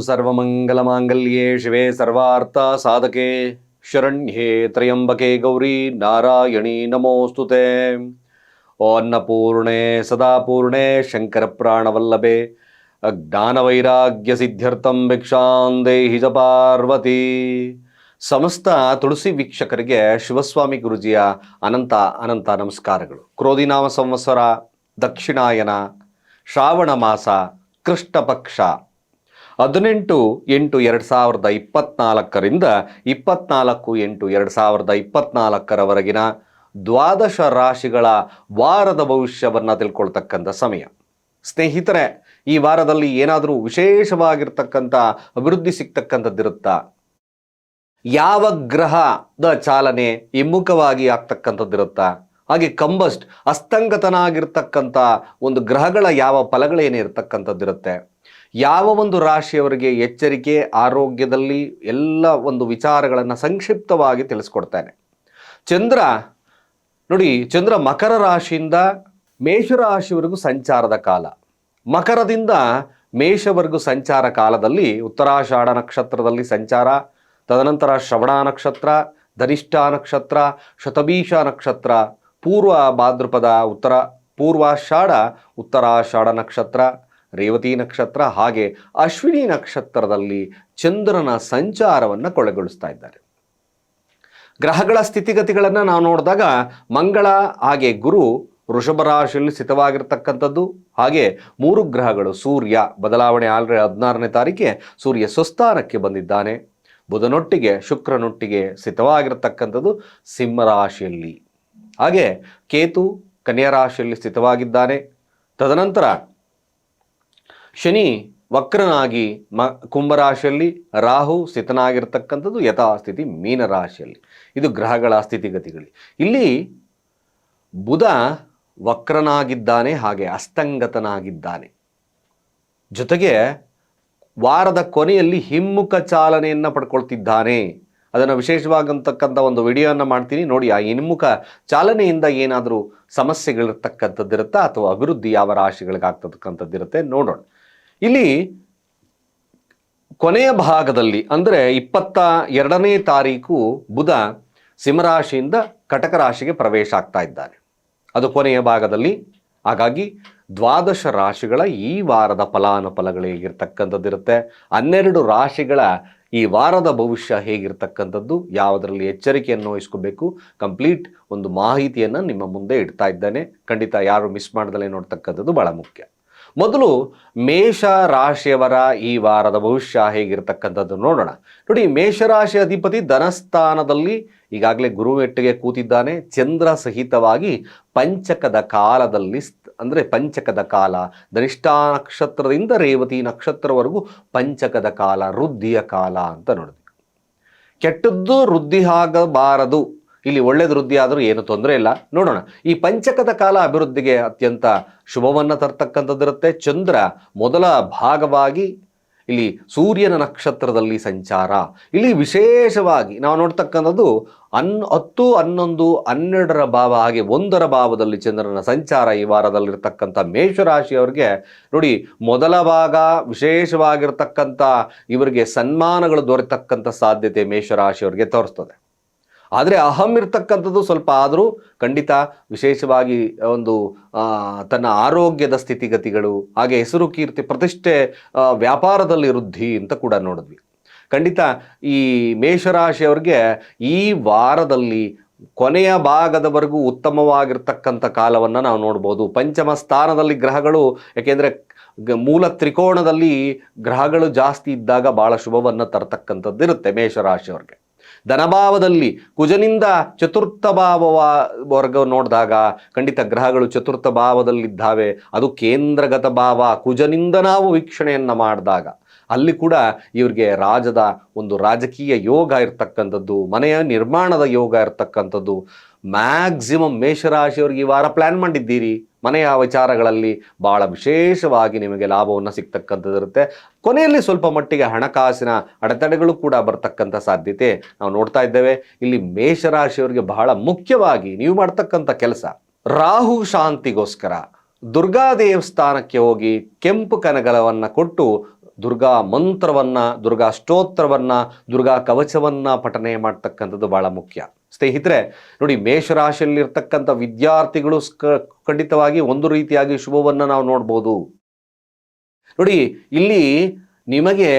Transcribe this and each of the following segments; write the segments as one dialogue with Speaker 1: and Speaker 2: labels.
Speaker 1: ಸರ್ವಮಂಗಲಮಾಂಗಲ್ಯೆ ಶಿವೆ ಸರ್ವಾರ್ಥ ಸಾಧಕೆ. ಶರಣ್ಯೇ ತ್ರಯಂಬಕೆ ಗೌರಿ ನಾರಾಯಣಿ ನಮೋಸ್ತುತೆ. ಅನ್ನಪೂರ್ಣೆ ಸದಾಪೂರ್ಣೆ ಶಂಕರ ಪ್ರಾಣವಲ್ಲಭೆ ಜ್ಞಾನವೈರಾಗ್ಯ ಸಿದ್ಧ್ಯರ್ಥಂ ಭಿಕ್ಷಾಂ ದೇಹಿ ಜ ಪಾರ್ವತಿ. ಸಮಸ್ತ ತುಳಸಿ ವೀಕ್ಷಕರಿಗೆ ಶಿವಸ್ವಾಮಿ ಗುರುಜಿಯ ಅನಂತ ಅನಂತ ನಮಸ್ಕಾರಗಳು. ಕ್ರೋಧಿನಾಮ ಸಂವತ್ಸರ ದಕ್ಷಿಣಾಯನ ಶ್ರಾವಣ ಮಾಸ ಕೃಷ್ಣ ಪಕ್ಷ ಹದಿನೆಂಟು ಎಂಟು ಎರಡು ಸಾವಿರದ ಇಪ್ಪತ್ನಾಲ್ಕರಿಂದ ಇಪ್ಪತ್ನಾಲ್ಕು ಎಂಟು ಎರಡು ಸಾವಿರದ ಇಪ್ಪತ್ನಾಲ್ಕರವರೆಗಿನ ದ್ವಾದಶ ರಾಶಿಗಳ ವಾರದ ಭವಿಷ್ಯವನ್ನು ತಿಳ್ಕೊಳ್ತಕ್ಕಂಥ ಸಮಯ. ಸ್ನೇಹಿತರೆ, ಈ ವಾರದಲ್ಲಿ ಏನಾದರೂ ವಿಶೇಷವಾಗಿರ್ತಕ್ಕಂಥ ಅಭಿವೃದ್ಧಿ ಸಿಗ್ತಕ್ಕಂಥದ್ದಿರುತ್ತಾ? ಯಾವ ಗ್ರಹದ ಚಾಲನೆ ಹಿಮ್ಮುಖವಾಗಿ ಆಗ್ತಕ್ಕಂಥದ್ದಿರುತ್ತಾ? ಹಾಗೆ ಕಂಬಸ್ಟ್ ಅಸ್ತಂಗತನಾಗಿರ್ತಕ್ಕಂಥ ಒಂದು ಗ್ರಹಗಳ ಯಾವ ಫಲಗಳೇನಿರ್ತಕ್ಕಂಥದ್ದಿರುತ್ತೆ? ಯಾವ ಒಂದು ರಾಶಿಯವರಿಗೆ ಎಚ್ಚರಿಕೆ, ಆರೋಗ್ಯದಲ್ಲಿ ಎಲ್ಲ ಒಂದು ವಿಚಾರಗಳನ್ನು ಸಂಕ್ಷಿಪ್ತವಾಗಿ ತಿಳಿಸ್ಕೊಡ್ತಾನೆ. ಚಂದ್ರ, ನೋಡಿ ಚಂದ್ರ ಮಕರ ರಾಶಿಯಿಂದ ಮೇಷರಾಶಿವರೆಗೂ ಸಂಚಾರದ ಕಾಲ. ಮಕರದಿಂದ ಮೇಷವರೆಗೂ ಸಂಚಾರ ಕಾಲದಲ್ಲಿ ಉತ್ತರಾಷಾಢ ನಕ್ಷತ್ರದಲ್ಲಿ ಸಂಚಾರ, ತದನಂತರ ಶ್ರವಣ ನಕ್ಷತ್ರ ಧನಿಷ್ಠ ನಕ್ಷತ್ರ, ಶತಭೀಷ ನಕ್ಷತ್ರ, ಪೂರ್ವ ಭಾದ್ರಪದ ಉತ್ತರ, ಪೂರ್ವಾಷಾಢ, ಉತ್ತರಾಷಾಢ ನಕ್ಷತ್ರ ರೇವತಿ ನಕ್ಷತ್ರ ಹಾಗೆ ಅಶ್ವಿನಿ ನಕ್ಷತ್ರದಲ್ಲಿ ಚಂದ್ರನ ಸಂಚಾರವನ್ನು ಕೊಳೆಗೊಳಿಸ್ತಾ ಇದ್ದಾರೆ. ಗ್ರಹಗಳ ಸ್ಥಿತಿಗತಿಗಳನ್ನು ನಾವು ನೋಡಿದಾಗ ಮಂಗಳ ಹಾಗೆ ಗುರು ವೃಷಭ ರಾಶಿಯಲ್ಲಿ ಸ್ಥಿತವಾಗಿರ್ತಕ್ಕಂಥದ್ದು, ಹಾಗೆ ಮೂರು ಗ್ರಹಗಳು ಸೂರ್ಯ ಬದಲಾವಣೆ ಆಲ್ರೆ ಹದಿನಾರನೇ ತಾರೀಕಿಗೆ ಸೂರ್ಯ ಸ್ವಸ್ಥಾನಕ್ಕೆ ಬಂದಿದ್ದಾನೆ. ಬುಧನೊಟ್ಟಿಗೆ ಶುಕ್ರನೊಟ್ಟಿಗೆ ಸ್ಥಿತವಾಗಿರ್ತಕ್ಕಂಥದ್ದು ಸಿಂಹರಾಶಿಯಲ್ಲಿ ಹಾಗೆ ಕೇತು ಕನ್ಯಾ ರಾಶಿಯಲ್ಲಿ ಸ್ಥಿತವಾಗಿದ್ದಾನೆ. ತದನಂತರ ಶನಿ ವಕ್ರನಾಗಿ ಮ ಕುಂಭರಾಶಿಯಲ್ಲಿ ರಾಹು ಸ್ಥಿತನಾಗಿರ್ತಕ್ಕಂಥದ್ದು ಯಥಾಸ್ಥಿತಿ ಮೀನರಾಶಿಯಲ್ಲಿ. ಇದು ಗ್ರಹಗಳ ಸ್ಥಿತಿಗತಿಗಳು. ಇಲ್ಲಿ ಬುಧ ವಕ್ರನಾಗಿದ್ದಾನೆ ಹಾಗೆ ಅಸ್ತಂಗತನಾಗಿದ್ದಾನೆ. ಜೊತೆಗೆ ವಾರದ ಕೊನೆಯಲ್ಲಿ ಹಿಮ್ಮುಖ ಚಾಲನೆಯನ್ನು ಪಡ್ಕೊಳ್ತಿದ್ದಾನೆ. ಅದನ್ನು ವಿಶೇಷವಾಗಂತಕ್ಕಂಥ ಒಂದು ವಿಡಿಯೋವನ್ನು ಮಾಡ್ತೀನಿ. ನೋಡಿ, ಆ ಹಿಮ್ಮುಖ ಚಾಲನೆಯಿಂದ ಏನಾದರೂ ಸಮಸ್ಯೆಗಳಿರ್ತಕ್ಕಂಥದ್ದಿರುತ್ತಾ ಅಥವಾ ಅಭಿವೃದ್ಧಿ ಯಾವ ರಾಶಿಗಳಿಗಾಗ್ತಕ್ಕಂಥದ್ದಿರುತ್ತೆ ನೋಡೋಣ. ಇಲ್ಲಿ ಕೊನೆಯ ಭಾಗದಲ್ಲಿ, ಅಂದರೆ ಇಪ್ಪತ್ತ ಎರಡನೇ ತಾರೀಕು ಬುಧ ಸಿಂಹರಾಶಿಯಿಂದ ಕಟಕ ರಾಶಿಗೆ ಪ್ರವೇಶ ಆಗ್ತಾ ಇದ್ದಾರೆ. ಅದು ಕೊನೆಯ ಭಾಗದಲ್ಲಿ. ಹಾಗಾಗಿ ದ್ವಾದಶ ರಾಶಿಗಳ ಈ ವಾರದ ಫಲಾನುಫಲಗಳು ಹೇಗಿರ್ತಕ್ಕಂಥದ್ದಿರುತ್ತೆ ಹನ್ನೆರಡು ರಾಶಿಗಳ ಈ ವಾರದ ಭವಿಷ್ಯ ಹೇಗಿರ್ತಕ್ಕಂಥದ್ದು? ಯಾವುದರಲ್ಲಿ ಎಚ್ಚರಿಕೆಯನ್ನು ವಹಿಸ್ಕೋಬೇಕು? ಕಂಪ್ಲೀಟ್ ಒಂದು ಮಾಹಿತಿಯನ್ನು ನಿಮ್ಮ ಮುಂದೆ ಇಡ್ತಾ ಇದ್ದಾನೆ. ಖಂಡಿತ ಯಾರು ಮಿಸ್ ಮಾಡ್ದಲೇ ನೋಡ್ತಕ್ಕಂಥದ್ದು ಭಾಳ ಮುಖ್ಯ. ಮೊದಲು ಮೇಷ ರಾಶಿಯವರ ಈ ವಾರದ ಭವಿಷ್ಯ ಹೇಗಿರ್ತಕ್ಕಂಥದ್ದು ನೋಡೋಣ. ನೋಡಿ ಮೇಷರಾಶಿ ಅಧಿಪತಿ ಧನಸ್ಥಾನದಲ್ಲಿ ಈಗಾಗಲೇ ಗುರುವೆಟ್ಟಿಗೆ ಕೂತಿದ್ದಾನೆ. ಚಂದ್ರ ಸಹಿತವಾಗಿ ಪಂಚಕದ ಕಾಲದಲ್ಲಿ ಅಂದರೆ ಪಂಚಕದ ಕಾಲ ಧನಿಷ್ಠ ನಕ್ಷತ್ರದಿಂದ ರೇವತಿ ನಕ್ಷತ್ರವರೆಗೂ ಪಂಚಕದ ಕಾಲ, ವೃದ್ಧಿಯ ಕಾಲ ಅಂತ ನೋಡಿದ್ವಿ ಕೆಟ್ಟದ್ದು ವೃದ್ಧಿ ಆಗಬಾರದು. ಇಲ್ಲಿ ಒಳ್ಳೆಯದು ವೃದ್ಧಿ ಆದರೂ ಏನು ತೊಂದರೆ ಇಲ್ಲ. ನೋಡೋಣ. ಈ ಪಂಚಕದ ಕಾಲ ಅಭಿವೃದ್ಧಿಗೆ ಅತ್ಯಂತ ಶುಭವನ್ನು ತರ್ತಕ್ಕಂಥದ್ದಿರುತ್ತೆ. ಚಂದ್ರ ಮೊದಲ ಭಾಗವಾಗಿ ಇಲ್ಲಿ ಸೂರ್ಯನ ನಕ್ಷತ್ರದಲ್ಲಿ ಸಂಚಾರ. ಇಲ್ಲಿ ವಿಶೇಷವಾಗಿ ನಾವು ನೋಡ್ತಕ್ಕಂಥದ್ದು ಅನ್ ಹತ್ತು, ಹನ್ನೊಂದು, ಹನ್ನೆರಡರ ಭಾವ, ಹಾಗೆ ಒಂದರ ಭಾವದಲ್ಲಿ ಚಂದ್ರನ ಸಂಚಾರ ಈ ವಾರದಲ್ಲಿರ್ತಕ್ಕಂಥ ಮೇಷರಾಶಿಯವರಿಗೆ ನೋಡಿ, ಮೊದಲ ಭಾಗ ವಿಶೇಷವಾಗಿರ್ತಕ್ಕಂಥ ಇವರಿಗೆ ಸನ್ಮಾನಗಳು ದೊರೆತಕ್ಕಂಥ ಸಾಧ್ಯತೆ ಮೇಷರಾಶಿಯವರಿಗೆ ತೋರಿಸ್ತದೆ. ಆದರೆ ಅಹಂ ಇರ್ತಕ್ಕಂಥದ್ದು ಸ್ವಲ್ಪ ಆದರೂ ಖಂಡಿತ ವಿಶೇಷವಾಗಿ ಒಂದು ತನ್ನ ಆರೋಗ್ಯದ ಸ್ಥಿತಿಗತಿಗಳು, ಹಾಗೆ ಹೆಸರು ಕೀರ್ತಿ, ಪ್ರತಿಷ್ಠೆ ವ್ಯಾಪಾರದಲ್ಲಿ ವೃದ್ಧಿ ಅಂತ ಕೂಡ ನೋಡಿದ್ವಿ. ಖಂಡಿತ ಈ ಮೇಷರಾಶಿಯವ್ರಿಗೆ ಈ ವಾರದಲ್ಲಿ ಕೊನೆಯ ಭಾಗದವರೆಗೂ ಉತ್ತಮವಾಗಿರ್ತಕ್ಕಂಥ ಕಾಲವನ್ನು ನಾವು ನೋಡ್ಬೋದು. ಪಂಚಮ ಸ್ಥಾನದಲ್ಲಿ ಗ್ರಹಗಳು, ಯಾಕೆಂದರೆ ಮೂಲ ತ್ರಿಕೋಣದಲ್ಲಿ ಗ್ರಹಗಳು ಜಾಸ್ತಿ ಇದ್ದಾಗ ಭಾಳ ಶುಭವನ್ನು ತರತಕ್ಕಂಥದ್ದಿರುತ್ತೆ ಮೇಷರಾಶಿಯವ್ರಿಗೆ. ಧನಭಾವದಲ್ಲಿ ಕುಜನಿಂದ ಚತುರ್ಥ ಭಾವವ ವರ್ಗ ನೋಡಿದಾಗ ಖಂಡಿತ ಗ್ರಹಗಳು ಚತುರ್ಥ ಭಾವದಲ್ಲಿದ್ದಾವೆ. ಅದು ಕೇಂದ್ರಗತ ಭಾವ. ಕುಜನಿಂದ ನಾವು ವೀಕ್ಷಣೆಯನ್ನು ಮಾಡಿದಾಗ ಅಲ್ಲಿ ಕೂಡ ಇವ್ರಿಗೆ ರಾಜದ ಒಂದು ರಾಜಕೀಯ ಯೋಗ ಇರತಕ್ಕಂಥದ್ದು, ಮನೆಯ ನಿರ್ಮಾಣದ ಯೋಗ ಇರ್ತಕ್ಕಂಥದ್ದು ಮ್ಯಾಕ್ಸಿಮಮ್ ಮೇಷರಾಶಿಯವ್ರಿಗೆ ಈ ವಾರ ಪ್ಲ್ಯಾನ್ ಮಾಡಿದ್ದೀರಿ. ಮನೆಯ ವಿಚಾರಗಳಲ್ಲಿ ಭಾಳ ವಿಶೇಷವಾಗಿ ನಿಮಗೆ ಲಾಭವನ್ನು ಸಿಗ್ತಕ್ಕಂಥದ್ದಿರುತ್ತೆ ಕೊನೆಯಲ್ಲಿ ಸ್ವಲ್ಪ ಮಟ್ಟಿಗೆ ಹಣಕಾಸಿನ ಅಡೆತಡೆಗಳು ಕೂಡ ಬರ್ತಕ್ಕಂಥ ಸಾಧ್ಯತೆ ನಾವು ನೋಡ್ತಾ ಇದ್ದೇವೆ. ಇಲ್ಲಿ ಮೇಷರಾಶಿಯವರಿಗೆ ಬಹಳ ಮುಖ್ಯವಾಗಿ ನೀವು ಮಾಡ್ತಕ್ಕಂಥ ಕೆಲಸ ರಾಹು ಶಾಂತಿಗೋಸ್ಕರ ದುರ್ಗಾ ದೇವಸ್ಥಾನಕ್ಕೆ ಹೋಗಿ ಕೆಂಪು ಕನಗಲವನ್ನು ಕೊಟ್ಟು ದುರ್ಗಾ ಮಂತ್ರವನ್ನು, ದುರ್ಗಾ ಸ್ತೋತ್ರವನ್ನು, ದುರ್ಗಾ ಕವಚವನ್ನು ಪಠನೆ ಮಾಡ್ತಕ್ಕಂಥದ್ದು ಭಾಳ ಮುಖ್ಯ. ಸ್ನೇಹಿತರೆ ನೋಡಿ ಮೇಷರಾಶಿಯಲ್ಲಿರ್ತಕ್ಕಂಥ ವಿದ್ಯಾರ್ಥಿಗಳು ಖಂಡಿತವಾಗಿ ಒಂದು ರೀತಿಯಾಗಿ ಶುಭವನ್ನು ನಾವು ನೋಡ್ಬೋದು. ನೋಡಿ ಇಲ್ಲಿ ನಿಮಗೆ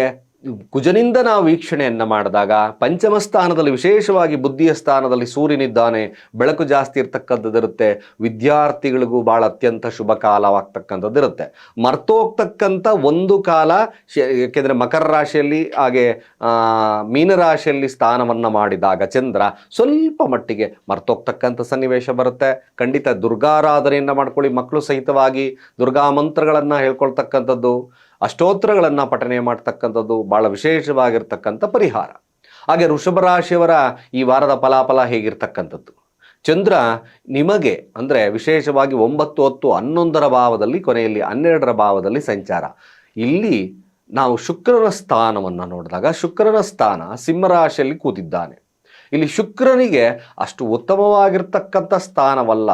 Speaker 1: ಕುಜನಿಂದ ನಾವು ವೀಕ್ಷಣೆಯನ್ನು ಮಾಡಿದಾಗ ಪಂಚಮ ಸ್ಥಾನದಲ್ಲಿ ವಿಶೇಷವಾಗಿ ಬುದ್ಧಿಯ ಸ್ಥಾನದಲ್ಲಿ ಸೂರ್ಯನಿದ್ದಾನೆ, ಬೆಳಕು ಜಾಸ್ತಿ ಇರ್ತಕ್ಕಂಥದ್ದಿರುತ್ತೆ, ವಿದ್ಯಾರ್ಥಿಗಳಿಗೂ ಭಾಳ ಅತ್ಯಂತ ಶುಭ ಕಾಲವಾಗ್ತಕ್ಕಂಥದ್ದಿರುತ್ತೆ. ಮರ್ತೋಗ್ತಕ್ಕಂಥ ಒಂದು ಕಾಲ ಏಕೆಂದರೆ ಮಕರ ರಾಶಿಯಲ್ಲಿ ಹಾಗೆ ಮೀನರಾಶಿಯಲ್ಲಿ ಸ್ಥಾನವನ್ನು ಮಾಡಿದಾಗ ಚಂದ್ರ ಸ್ವಲ್ಪ ಮಟ್ಟಿಗೆ ಮರ್ತೋಗ್ತಕ್ಕಂಥ ಸನ್ನಿವೇಶ ಬರುತ್ತೆ. ಖಂಡಿತ ದುರ್ಗಾರಾಧನೆಯನ್ನು ಮಾಡ್ಕೊಳ್ಳಿ, ಮಕ್ಕಳು ಸಹಿತವಾಗಿ ದುರ್ಗಾ ಮಂತ್ರಗಳನ್ನು ಹೇಳ್ಕೊಳ್ತಕ್ಕಂಥದ್ದು. ಅಷ್ಟೋತ್ರಗಳನ್ನ ಪಠನೆ ಮಾಡ್ತಕ್ಕಂಥದ್ದು ಭಾಳ ವಿಶೇಷವಾಗಿರ್ತಕ್ಕಂಥ ಪರಿಹಾರ. ಹಾಗೆ ವೃಷಭ ರಾಶಿಯವರ ಈ ವಾರದ ಫಲಾಫಲ ಹೇಗಿರ್ತಕ್ಕಂಥದ್ದು? ಚಂದ್ರ ನಿಮಗೆ ಅಂದರೆ ವಿಶೇಷವಾಗಿ ಒಂಬತ್ತು, ಹತ್ತು, ಹನ್ನೊಂದರ ಭಾವದಲ್ಲಿ, ಕೊನೆಯಲ್ಲಿ ಹನ್ನೆರಡರ ಭಾವದಲ್ಲಿ ಸಂಚಾರ. ಇಲ್ಲಿ ನಾವು ಶುಕ್ರನ ಸ್ಥಾನವನ್ನು ನೋಡಿದಾಗ ಶುಕ್ರನ ಸ್ಥಾನ ಸಿಂಹರಾಶಿಯಲ್ಲಿ ಕೂತಿದ್ದಾನೆ. ಇಲ್ಲಿ ಶುಕ್ರನಿಗೆ ಅಷ್ಟು ಉತ್ತಮವಾಗಿರ್ತಕ್ಕಂಥ ಸ್ಥಾನವಲ್ಲ.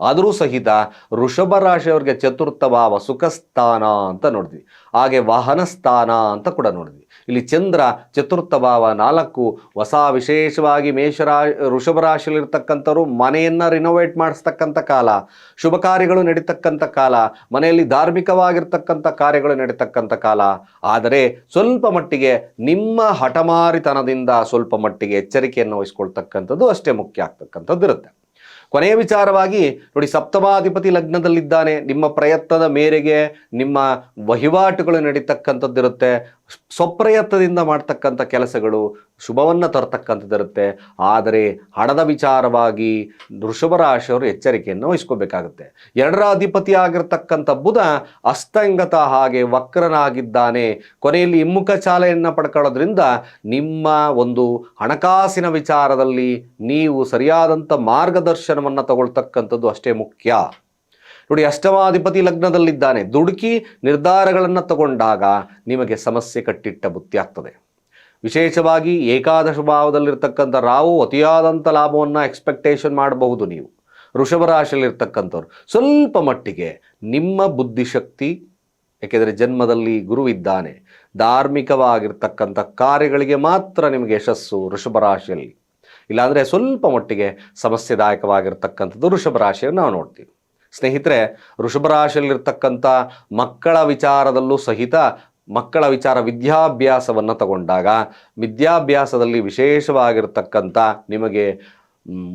Speaker 1: ಆದರೂ ಸಹಿತ ವೃಷಭ ರಾಶಿಯವರಿಗೆ ಚತುರ್ಥ ಭಾವ ಸುಖ ಸ್ಥಾನ ಅಂತ ನೋಡಿದ್ವಿ ಹಾಗೆ ವಾಹನ ಸ್ಥಾನ ಅಂತ ಕೂಡ ನೋಡಿದ್ವಿ ಇಲ್ಲಿ ಚಂದ್ರ ಚತುರ್ಥ ಭಾವ ನಾಲ್ಕು, ಹೊಸ ವಿಶೇಷವಾಗಿ ಮೇಷರಾ, ವೃಷಭ ರಾಶಿಯಲ್ಲಿರ್ತಕ್ಕಂಥವ್ರು ಮನೆಯನ್ನು ರಿನೋವೇಟ್ ಮಾಡಿಸ್ತಕ್ಕಂಥ ಕಾಲ, ಶುಭ ಕಾರ್ಯಗಳು ನಡೀತಕ್ಕಂಥ ಕಾಲ, ಮನೆಯಲ್ಲಿ ಧಾರ್ಮಿಕವಾಗಿರ್ತಕ್ಕಂಥ ಕಾರ್ಯಗಳು ನಡೀತಕ್ಕಂಥ ಕಾಲ. ಆದರೆ ಸ್ವಲ್ಪ ಮಟ್ಟಿಗೆ ನಿಮ್ಮ ಹಠಮಾರಿತನದಿಂದ ಸ್ವಲ್ಪ ಮಟ್ಟಿಗೆ ಎಚ್ಚರಿಕೆಯನ್ನು ವಹಿಸ್ಕೊಳ್ತಕ್ಕಂಥದ್ದು ಅಷ್ಟೇ ಮುಖ್ಯ ಆಗ್ತಕ್ಕಂಥದ್ದು ಇರುತ್ತೆ ಕೊನೆಯ ವಿಚಾರವಾಗಿ ನೋಡಿ, ಸಪ್ತಮಾಧಿಪತಿ ಲಗ್ನದಲ್ಲಿದ್ದಾನೆ. ನಿಮ್ಮ ಪ್ರಯತ್ನದ ಮೇರೆಗೆ ನಿಮ್ಮ ವಹಿವಾಟುಗಳು ನಡೀತಕ್ಕಂಥದ್ದಿರುತ್ತೆ. ಸ್ವಪ್ರಯತ್ನದಿಂದ ಮಾಡ್ತಕ್ಕಂಥ ಕೆಲಸಗಳು ಶುಭವನ್ನು ತರ್ತಕ್ಕಂಥದ್ದಿರುತ್ತೆ. ಆದರೆ ಹಣದ ವಿಚಾರವಾಗಿ ವೃಷಭ ರಾಶಿಯವರು ಎಚ್ಚರಿಕೆಯನ್ನು ವಹಿಸ್ಕೋಬೇಕಾಗುತ್ತೆ. ಎರಡರ ಅಧಿಪತಿ ಆಗಿರ್ತಕ್ಕಂಥ ಬುಧ ಅಸ್ತಂಗತ ಹಾಗೆ ವಕ್ರನಾಗಿದ್ದಾನೆ. ಕೊನೆಯಲ್ಲಿ ಹಿಮ್ಮುಖ ಚಾಲೆಯನ್ನು ಪಡ್ಕೊಳ್ಳೋದ್ರಿಂದ ನಿಮ್ಮ ಒಂದು ಹಣಕಾಸಿನ ವಿಚಾರದಲ್ಲಿ ನೀವು ಸರಿಯಾದಂಥ ಮಾರ್ಗದರ್ಶನವನ್ನು ತಗೊಳ್ತಕ್ಕಂಥದ್ದು ಅಷ್ಟೇ ಮುಖ್ಯ. ನೋಡಿ, ಅಷ್ಟಮಾಧಿಪತಿ ಲಗ್ನದಲ್ಲಿದ್ದಾನೆ. ದುಡುಕಿ ನಿರ್ಧಾರಗಳನ್ನು ತಗೊಂಡಾಗ ನಿಮಗೆ ಸಮಸ್ಯೆ ಕಟ್ಟಿಟ್ಟ ಬುತ್ತಿ ಆಗ್ತದೆ. ವಿಶೇಷವಾಗಿ ಏಕಾದಶ ಭಾವದಲ್ಲಿರ್ತಕ್ಕಂಥ ರಾವು ಅತಿಯಾದಂಥ ಲಾಭವನ್ನು ಎಕ್ಸ್ಪೆಕ್ಟೇಷನ್ ಮಾಡಬಹುದು ನೀವು. ವೃಷಭ ರಾಶಿಯಲ್ಲಿರ್ತಕ್ಕಂಥವ್ರು. ಸ್ವಲ್ಪ ಮಟ್ಟಿಗೆ ನಿಮ್ಮ ಬುದ್ಧಿಶಕ್ತಿ, ಏಕೆಂದರೆ ಜನ್ಮದಲ್ಲಿ ಗುರು ಇದ್ದಾನೆ, ಧಾರ್ಮಿಕವಾಗಿರ್ತಕ್ಕಂಥ ಕಾರ್ಯಗಳಿಗೆ ಮಾತ್ರ ನಿಮಗೆ ಯಶಸ್ಸು ವೃಷಭ ರಾಶಿಯಲ್ಲಿ. ಇಲ್ಲಾಂದರೆ ಸ್ವಲ್ಪ ಮಟ್ಟಿಗೆ ಸಮಸ್ಯೆದಾಯಕವಾಗಿರ್ತಕ್ಕಂಥದ್ದು ವೃಷಭ ರಾಶಿಯನ್ನು ನಾವು ನೋಡ್ತೀವಿ. ಸ್ನೇಹಿತರೆ, ವೃಷಭ ರಾಶಿಯಲ್ಲಿರ್ತಕ್ಕಂಥ ಮಕ್ಕಳ ವಿಚಾರದಲ್ಲೂ ಸಹಿತ ಮಕ್ಕಳ ವಿಚಾರ ವಿದ್ಯಾಭ್ಯಾಸವನ್ನು ತಗೊಂಡಾಗ, ವಿದ್ಯಾಭ್ಯಾಸದಲ್ಲಿ ವಿಶೇಷವಾಗಿರ್ತಕ್ಕಂಥ ನಿಮಗೆ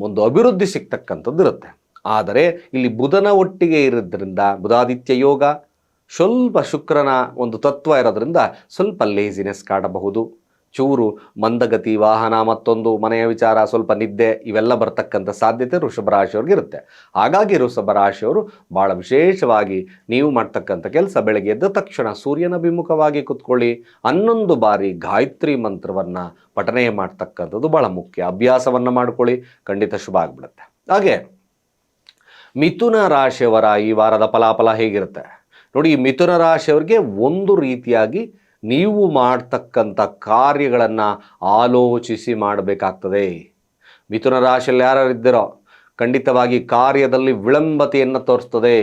Speaker 1: ಒಂದು ಅಭಿವೃದ್ಧಿ ಸಿಗ್ತಕ್ಕಂಥದ್ದು ಇರುತ್ತೆ. ಆದರೆ ಇಲ್ಲಿ ಬುಧನ ಒಟ್ಟಿಗೆ ಇರೋದ್ರಿಂದ, ಬುಧಾದಿತ್ಯ ಯೋಗ, ಸ್ವಲ್ಪ ಶುಕ್ರನ ಒಂದು ತತ್ವ ಇರೋದ್ರಿಂದ ಸ್ವಲ್ಪ ಲೇಸಿನೆಸ್ ಕಾಡಬಹುದು. ಚೂರು ಮಂದಗತಿ, ವಾಹನ ಮತ್ತೊಂದು ಮನೆಯ ವಿಚಾರ, ಸ್ವಲ್ಪ ನಿದ್ದೆ, ಇವೆಲ್ಲ ಬರ್ತಕ್ಕಂಥ ಸಾಧ್ಯತೆ ವೃಷಭ ರಾಶಿಯವ್ರಿಗೆ ಇರುತ್ತೆ. ಹಾಗಾಗಿ ವೃಷಭ ರಾಶಿಯವರು ಭಾಳ ವಿಶೇಷವಾಗಿ ನೀವು ಮಾಡ್ತಕ್ಕಂಥ ಕೆಲಸ ಬೆಳಗ್ಗೆ ಎದ್ದ ತಕ್ಷಣ ಸೂರ್ಯನ ಅಭಿಮುಖವಾಗಿ ಕುತ್ಕೊಳ್ಳಿ. ಹನ್ನೊಂದು ಬಾರಿ ಗಾಯತ್ರಿ ಮಂತ್ರವನ್ನು ಪಠನೆ ಮಾಡ್ತಕ್ಕಂಥದ್ದು ಭಾಳ ಮುಖ್ಯ. ಅಭ್ಯಾಸವನ್ನು ಮಾಡ್ಕೊಳ್ಳಿ, ಖಂಡಿತ ಶುಭ ಆಗಿಬಿಡುತ್ತೆ. ಹಾಗೆ ಮಿಥುನ ರಾಶಿಯವರ ಈ ವಾರದ ಫಲಾಫಲ ಹೇಗಿರುತ್ತೆ? ನೋಡಿ, ಮಿಥುನ ರಾಶಿಯವರಿಗೆ ಒಂದು ರೀತಿಯಾಗಿ ನೀವು ಮಾಡ್ತಕ್ಕಂಥ ಕಾರ್ಯಗಳನ್ನು ಆಲೋಚಿಸಿ ಮಾಡಬೇಕಾಗ್ತದೆ. ಮಿಥುನ ರಾಶಿಯಲ್ಲಿ ಯಾರಿದ್ದೀರೋ ಖಂಡಿತವಾಗಿ ಕಾರ್ಯದಲ್ಲಿ ವಿಳಂಬತೆಯನ್ನು ತೋರಿಸ್ತದೆ.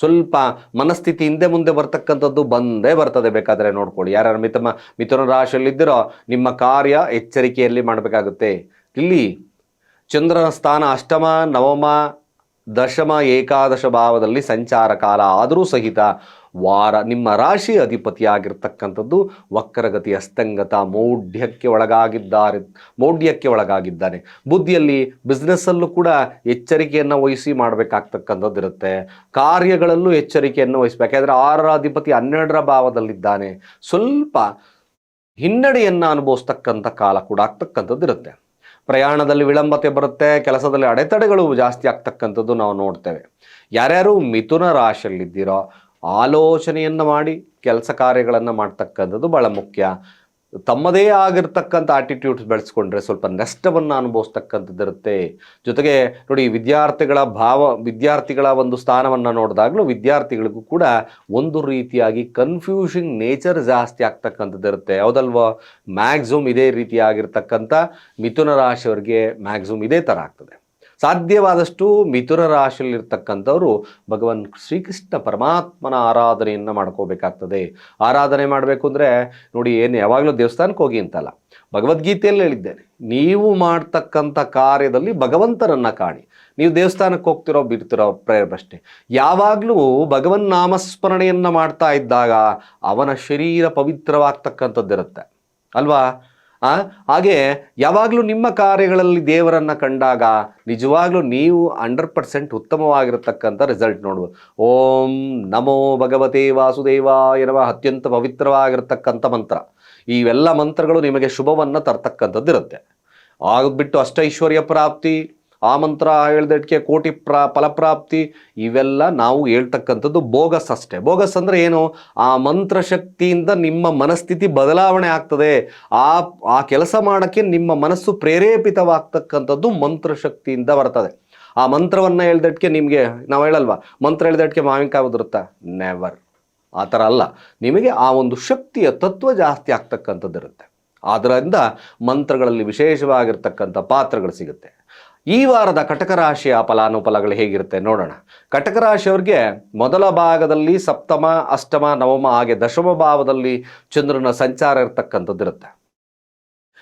Speaker 1: ಸ್ವಲ್ಪ ಮನಸ್ಥಿತಿ ಹಿಂದೆ ಮುಂದೆ ಬರ್ತಕ್ಕಂಥದ್ದು ಬಂದೇ ಬರ್ತದೆ, ಬೇಕಾದರೆ ನೋಡ್ಕೊಳ್ಳಿ. ಯಾರ್ಯಾರು ಮಿಥುನ ಮಿಥುನ ರಾಶಿಯಲ್ಲಿದ್ದೀರೋ ನಿಮ್ಮ ಕಾರ್ಯ ಎಚ್ಚರಿಕೆಯಲ್ಲಿ ಮಾಡಬೇಕಾಗುತ್ತೆ. ಇಲ್ಲಿ ಚಂದ್ರನ ಸ್ಥಾನ ಅಷ್ಟಮ, ನವಮ, ದಶಮ, ಏಕಾದಶ ಭಾವದಲ್ಲಿ ಸಂಚಾರ ಕಾಲ ಆದರೂ ಸಹಿತ ವಾರ, ನಿಮ್ಮ ರಾಶಿ ಅಧಿಪತಿಯಾಗಿರ್ತಕ್ಕಂಥದ್ದು ವಕ್ರಗತಿ, ಅಸ್ತಂಗತ, ಮೌಢ್ಯಕ್ಕೆ ಒಳಗಾಗಿದ್ದಾರೆ, ಮೌಢ್ಯಕ್ಕೆ ಒಳಗಾಗಿದ್ದಾನೆ. ಬುದ್ಧಿಯಲ್ಲಿ ಬಿಸ್ನೆಸ್ಸಲ್ಲೂ ಕೂಡ ಎಚ್ಚರಿಕೆಯನ್ನು ವಹಿಸಿ ಮಾಡಬೇಕಾಗ್ತಕ್ಕಂಥದ್ದು ಇರುತ್ತೆ. ಕಾರ್ಯಗಳಲ್ಲೂ ಎಚ್ಚರಿಕೆಯನ್ನು ವಹಿಸ್ಬೇಕು. ಯಾಕಂದರೆ ಆರರ ಅಧಿಪತಿ ಹನ್ನೆರಡರ ಭಾವದಲ್ಲಿದ್ದಾನೆ. ಸ್ವಲ್ಪ ಹಿನ್ನಡೆಯನ್ನು ಅನುಭವಿಸ್ತಕ್ಕಂಥ ಕಾಲ ಕೂಡ ಆಗ್ತಕ್ಕಂಥದ್ದು ಇರುತ್ತೆ. ಪ್ರಯಾಣದಲ್ಲಿ ವಿಳಂಬತೆ ಬರುತ್ತೆ, ಕೆಲಸದಲ್ಲಿ ಅಡೆತಡೆಗಳು ಜಾಸ್ತಿ ಆಗ್ತಕ್ಕಂಥದ್ದು ನಾವು ನೋಡ್ತೇವೆ. ಯಾರ್ಯಾರು ಮಿಥುನ ರಾಶಿಯಲ್ಲಿದ್ದೀರೋ ಆಲೋಚನೆಯನ್ನು ಮಾಡಿ, ಕೆಲಸ ಕಾರ್ಯಗಳನ್ನು ಮಾಡ್ತಕ್ಕಂಥದ್ದು ಭಾಳ ಮುಖ್ಯ. ತಮ್ಮದೇ ಆಗಿರ್ತಕ್ಕಂಥ ಆಟಿಟ್ಯೂಡ್ಸ್ ಬೆಳೆಸ್ಕೊಂಡ್ರೆ ಸ್ವಲ್ಪ ನಷ್ಟವನ್ನು ಅನುಭವಿಸ್ತಕ್ಕಂಥದ್ದಿರುತ್ತೆ. ಜೊತೆಗೆ ನೋಡಿ, ವಿದ್ಯಾರ್ಥಿಗಳ ಭಾವ, ವಿದ್ಯಾರ್ಥಿಗಳ ಒಂದು ಸ್ಥಾನವನ್ನು ನೋಡಿದಾಗಲೂ ವಿದ್ಯಾರ್ಥಿಗಳಿಗೂ ಕೂಡ ಒಂದು ರೀತಿಯಾಗಿ ಕನ್ಫ್ಯೂಷಿಂಗ್ ನೇಚರ್ ಜಾಸ್ತಿ ಆಗ್ತಕ್ಕಂಥದ್ದಿರುತ್ತೆ. ಹೌದಲ್ವಾ? ಮ್ಯಾಕ್ಸಿಮಮ್ ಇದೇ ರೀತಿಯಾಗಿರ್ತಕ್ಕಂಥ ಮಿಥುನ ರಾಶಿಯವರಿಗೆ ಮ್ಯಾಕ್ಸಿಮಮ್ ಇದೇ ಥರ ಆಗ್ತದೆ. ಸಾಧ್ಯವಾದಷ್ಟು ಮಿಥುನ ರಾಶಿಯಲ್ಲಿರ್ತಕ್ಕಂಥವರು ಭಗವಾನ್ ಶ್ರೀಕೃಷ್ಣ ಪರಮಾತ್ಮನ ಆರಾಧನೆಯನ್ನು ಮಾಡ್ಕೋಬೇಕಾಗ್ತದೆ. ಆರಾಧನೆ ಮಾಡಬೇಕು ಅಂದರೆ ನೋಡಿ, ಏನು ಯಾವಾಗಲೂ ದೇವಸ್ಥಾನಕ್ಕೆ ಹೋಗಿ ಅಂತಲ್ಲ. ಭಗವದ್ಗೀತೆಯಲ್ಲಿ ಹೇಳಿದ್ದೇನೆ, ನೀವು ಮಾಡ್ತಕ್ಕಂಥ ಕಾರ್ಯದಲ್ಲಿ ಭಗವಂತನನ್ನು ಕಾಣಿ. ನೀವು ದೇವಸ್ಥಾನಕ್ಕೆ ಹೋಗ್ತಿರೋ, ಬಿಡ್ತಿರೋ ಪ್ರೇಯರ್ ಅಷ್ಟೇ. ಯಾವಾಗಲೂ ಭಗವನ್ ನಾಮಸ್ಮರಣೆಯನ್ನು ಮಾಡ್ತಾ ಇದ್ದಾಗ ಅವನ ಶರೀರ ಪವಿತ್ರವಾಗ್ತಕ್ಕಂಥದ್ದಿರುತ್ತೆ. ಅಲ್ವಾ? ಆ? ಹಾಗೆ ಯಾವಾಗಲೂ ನಿಮ್ಮ ಕಾರ್ಯಗಳಲ್ಲಿ ದೇವರನ್ನು ಕಂಡಾಗ ನಿಜವಾಗ್ಲೂ ನೀವು ಹಂಡ್ರೆಡ್ ಪರ್ಸೆಂಟ್ ಉತ್ತಮವಾಗಿರತಕ್ಕಂಥ ರಿಸಲ್ಟ್ ನೋಡ್ಬೋದು. ಓಂ ನಮೋ ಭಗವತೆ ವಾಸುದೇವಾಯ ಎನ್ನುವ ಅತ್ಯಂತ ಪವಿತ್ರವಾಗಿರತಕ್ಕಂಥ ಮಂತ್ರ. ಇವೆಲ್ಲ ಮಂತ್ರಗಳು ನಿಮಗೆ ಶುಭವನ್ನು ತರ್ತಕ್ಕಂಥದ್ದು ಇರುತ್ತೆ ಆಗ್ಬಿಟ್ಟು ಅಷ್ಟೈಶ್ವರ್ಯ ಪ್ರಾಪ್ತಿ. ಆ ಮಂತ್ರ ಹೇಳ್ದಟ್ಕೆ ಕೋಟಿ ಪ್ರಾ, ಫಲಪ್ರಾಪ್ತಿ ಇವೆಲ್ಲ ನಾವು ಹೇಳ್ತಕ್ಕಂಥದ್ದು ಬೋಗಸ್ ಅಷ್ಟೇ. ಬೋಗಸ್ ಅಂದರೆ ಏನು? ಆ ಮಂತ್ರ ಶಕ್ತಿಯಿಂದ ನಿಮ್ಮ ಮನಸ್ಥಿತಿ ಬದಲಾವಣೆ ಆಗ್ತದೆ. ಆ ಆ ಕೆಲಸ ಮಾಡೋಕ್ಕೆ ನಿಮ್ಮ ಮನಸ್ಸು ಪ್ರೇರೇಪಿತವಾಗ್ತಕ್ಕಂಥದ್ದು ಮಂತ್ರ ಶಕ್ತಿಯಿಂದ ಬರ್ತದೆ. ಆ ಮಂತ್ರವನ್ನು ಹೇಳ್ದಟ್ಕೆ ನಿಮಗೆ, ನಾವು ಹೇಳಲ್ವಾ? ಮಂತ್ರ ಹೇಳ್ದಟ್ಕೆ ಮಾವಿನಕಾಯಿ ಉದುರುತ್ತಾ? ನೆವರ್ ಆ ಥರ ಅಲ್ಲ. ನಿಮಗೆ ಆ ಒಂದು ಶಕ್ತಿಯ ತತ್ವ ಜಾಸ್ತಿ ಆಗ್ತಕ್ಕಂಥದ್ದಿರುತ್ತೆ. ಆದ್ದರಿಂದ ಮಂತ್ರಗಳಲ್ಲಿ ವಿಶೇಷವಾಗಿರ್ತಕ್ಕಂಥ ಪಾತ್ರಗಳು ಸಿಗುತ್ತೆ. ಈ ವಾರದ ಕಟಕ ರಾಶಿಯ ಫಲಾನುಫಲಗಳು ಹೇಗಿರುತ್ತೆ ನೋಡೋಣ. ಕಟಕ ರಾಶಿಯವರಿಗೆ ಮೊದಲ ಭಾಗದಲ್ಲಿ ಸಪ್ತಮ, ಅಷ್ಟಮ, ನವಮ, ಹಾಗೆ ದಶಮ ಭಾವದಲ್ಲಿ ಚಂದ್ರನ ಸಂಚಾರ ಇರತಕ್ಕಂಥದ್ದು ಇರುತ್ತೆ.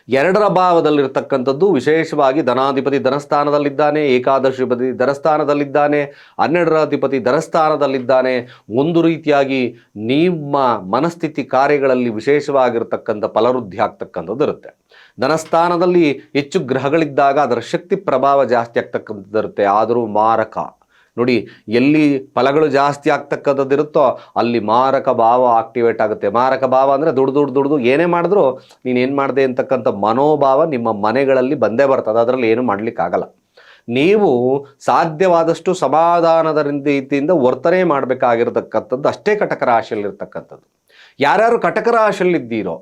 Speaker 1: ಎರಡರ ಭಾವದಲ್ಲಿರ್ತಕ್ಕಂಥದ್ದು ವಿಶೇಷವಾಗಿ ಧನಾಧಿಪತಿ ಧನಸ್ಥಾನದಲ್ಲಿದ್ದಾನೆ, ಏಕಾದಶಿಪತಿ ಧನಸ್ಥಾನದಲ್ಲಿದ್ದಾನೆ, ಹನ್ನೆರಡರ ಅಧಿಪತಿ ಧನಸ್ಥಾನದಲ್ಲಿದ್ದಾನೆ. ಒಂದು ರೀತಿಯಾಗಿ ನಿಮ್ಮ ಮನಸ್ಥಿತಿ ಕಾರ್ಯಗಳಲ್ಲಿ ವಿಶೇಷವಾಗಿರ್ತಕ್ಕಂಥ ಫಲವೃದ್ಧಿ ಆಗ್ತಕ್ಕಂಥದ್ದು ಇರುತ್ತೆ. ಧನಸ್ಥಾನದಲ್ಲಿ ಹೆಚ್ಚು ಗ್ರಹಗಳಿದ್ದಾಗ ಅದರ ಶಕ್ತಿ ಪ್ರಭಾವ ಜಾಸ್ತಿ ಆಗ್ತಕ್ಕಂಥದ್ದಿರುತ್ತೆ. ಆದರೂ ಮಾರಕ. ನೋಡಿ, ಎಲ್ಲಿ ಫಲಗಳು ಜಾಸ್ತಿ ಆಗ್ತಕ್ಕಂಥದ್ದಿರುತ್ತೋ ಅಲ್ಲಿ ಮಾರಕ ಭಾವ ಆಕ್ಟಿವೇಟ್ ಆಗುತ್ತೆ. ಮಾರಕ ಭಾವ ಅಂದರೆ ದುಡ್ದು ದುಡ್ದು ದುಡ್ದು ಏನೇ ಮಾಡಿದ್ರು ನೀನು ಏನು ಮಾಡಿದೆ ಅಂತಕ್ಕಂಥ ಮನೋಭಾವ ನಿಮ್ಮ ಮನೆಗಳಲ್ಲಿ ಬಂದೇ ಬರ್ತದೆ. ಅದರಲ್ಲಿ ಏನು ಮಾಡಲಿಕ್ಕಾಗಲ್ಲ. ನೀವು ಸಾಧ್ಯವಾದಷ್ಟು ಸಮಾಧಾನದ ರೀತಿಯಿಂದ ವರ್ತನೆ ಮಾಡಬೇಕಾಗಿರತಕ್ಕಂಥದ್ದು ಅಷ್ಟೇ ಕಟಕ ರಾಶಿಯಲ್ಲಿರ್ತಕ್ಕಂಥದ್ದು. ಯಾರ್ಯಾರು ಕಟಕ ರಾಶಿಯಲ್ಲಿದ್ದೀರೋ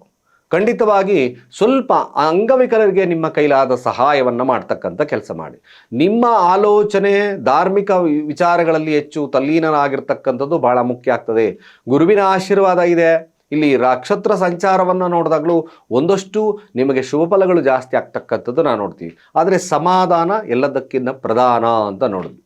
Speaker 1: ಖಂಡಿತವಾಗಿ ಸ್ವಲ್ಪ ಅಂಗವಿಕಲರಿಗೆ ನಿಮ್ಮ ಕೈಲಾದ ಸಹಾಯವನ್ನು ಮಾಡ್ತಕ್ಕಂಥ ಕೆಲಸ ಮಾಡಿ. ನಿಮ್ಮ ಆಲೋಚನೆ, ಧಾರ್ಮಿಕ ವಿಚಾರಗಳಲ್ಲಿ ಹೆಚ್ಚು ತಲ್ಲೀನರಾಗಿರ್ತಕ್ಕಂಥದ್ದು ಬಹಳ ಮುಖ್ಯ ಆಗ್ತದೆ. ಗುರುವಿನ ಆಶೀರ್ವಾದ ಇದೆ. ಇಲ್ಲಿ ನಕ್ಷತ್ರ ಸಂಚಾರವನ್ನು ನೋಡಿದಾಗಲೂ ಒಂದಷ್ಟು ನಿಮಗೆ ಶುಭ ಫಲಗಳು ಜಾಸ್ತಿ ಆಗ್ತಕ್ಕಂಥದ್ದು ನಾವು ನೋಡ್ತೀವಿ ಆದರೆ ಸಮಾಧಾನ ಎಲ್ಲದಕ್ಕಿಂತ ಪ್ರಧಾನ ಅಂತ ನೋಡಿದ್ವಿ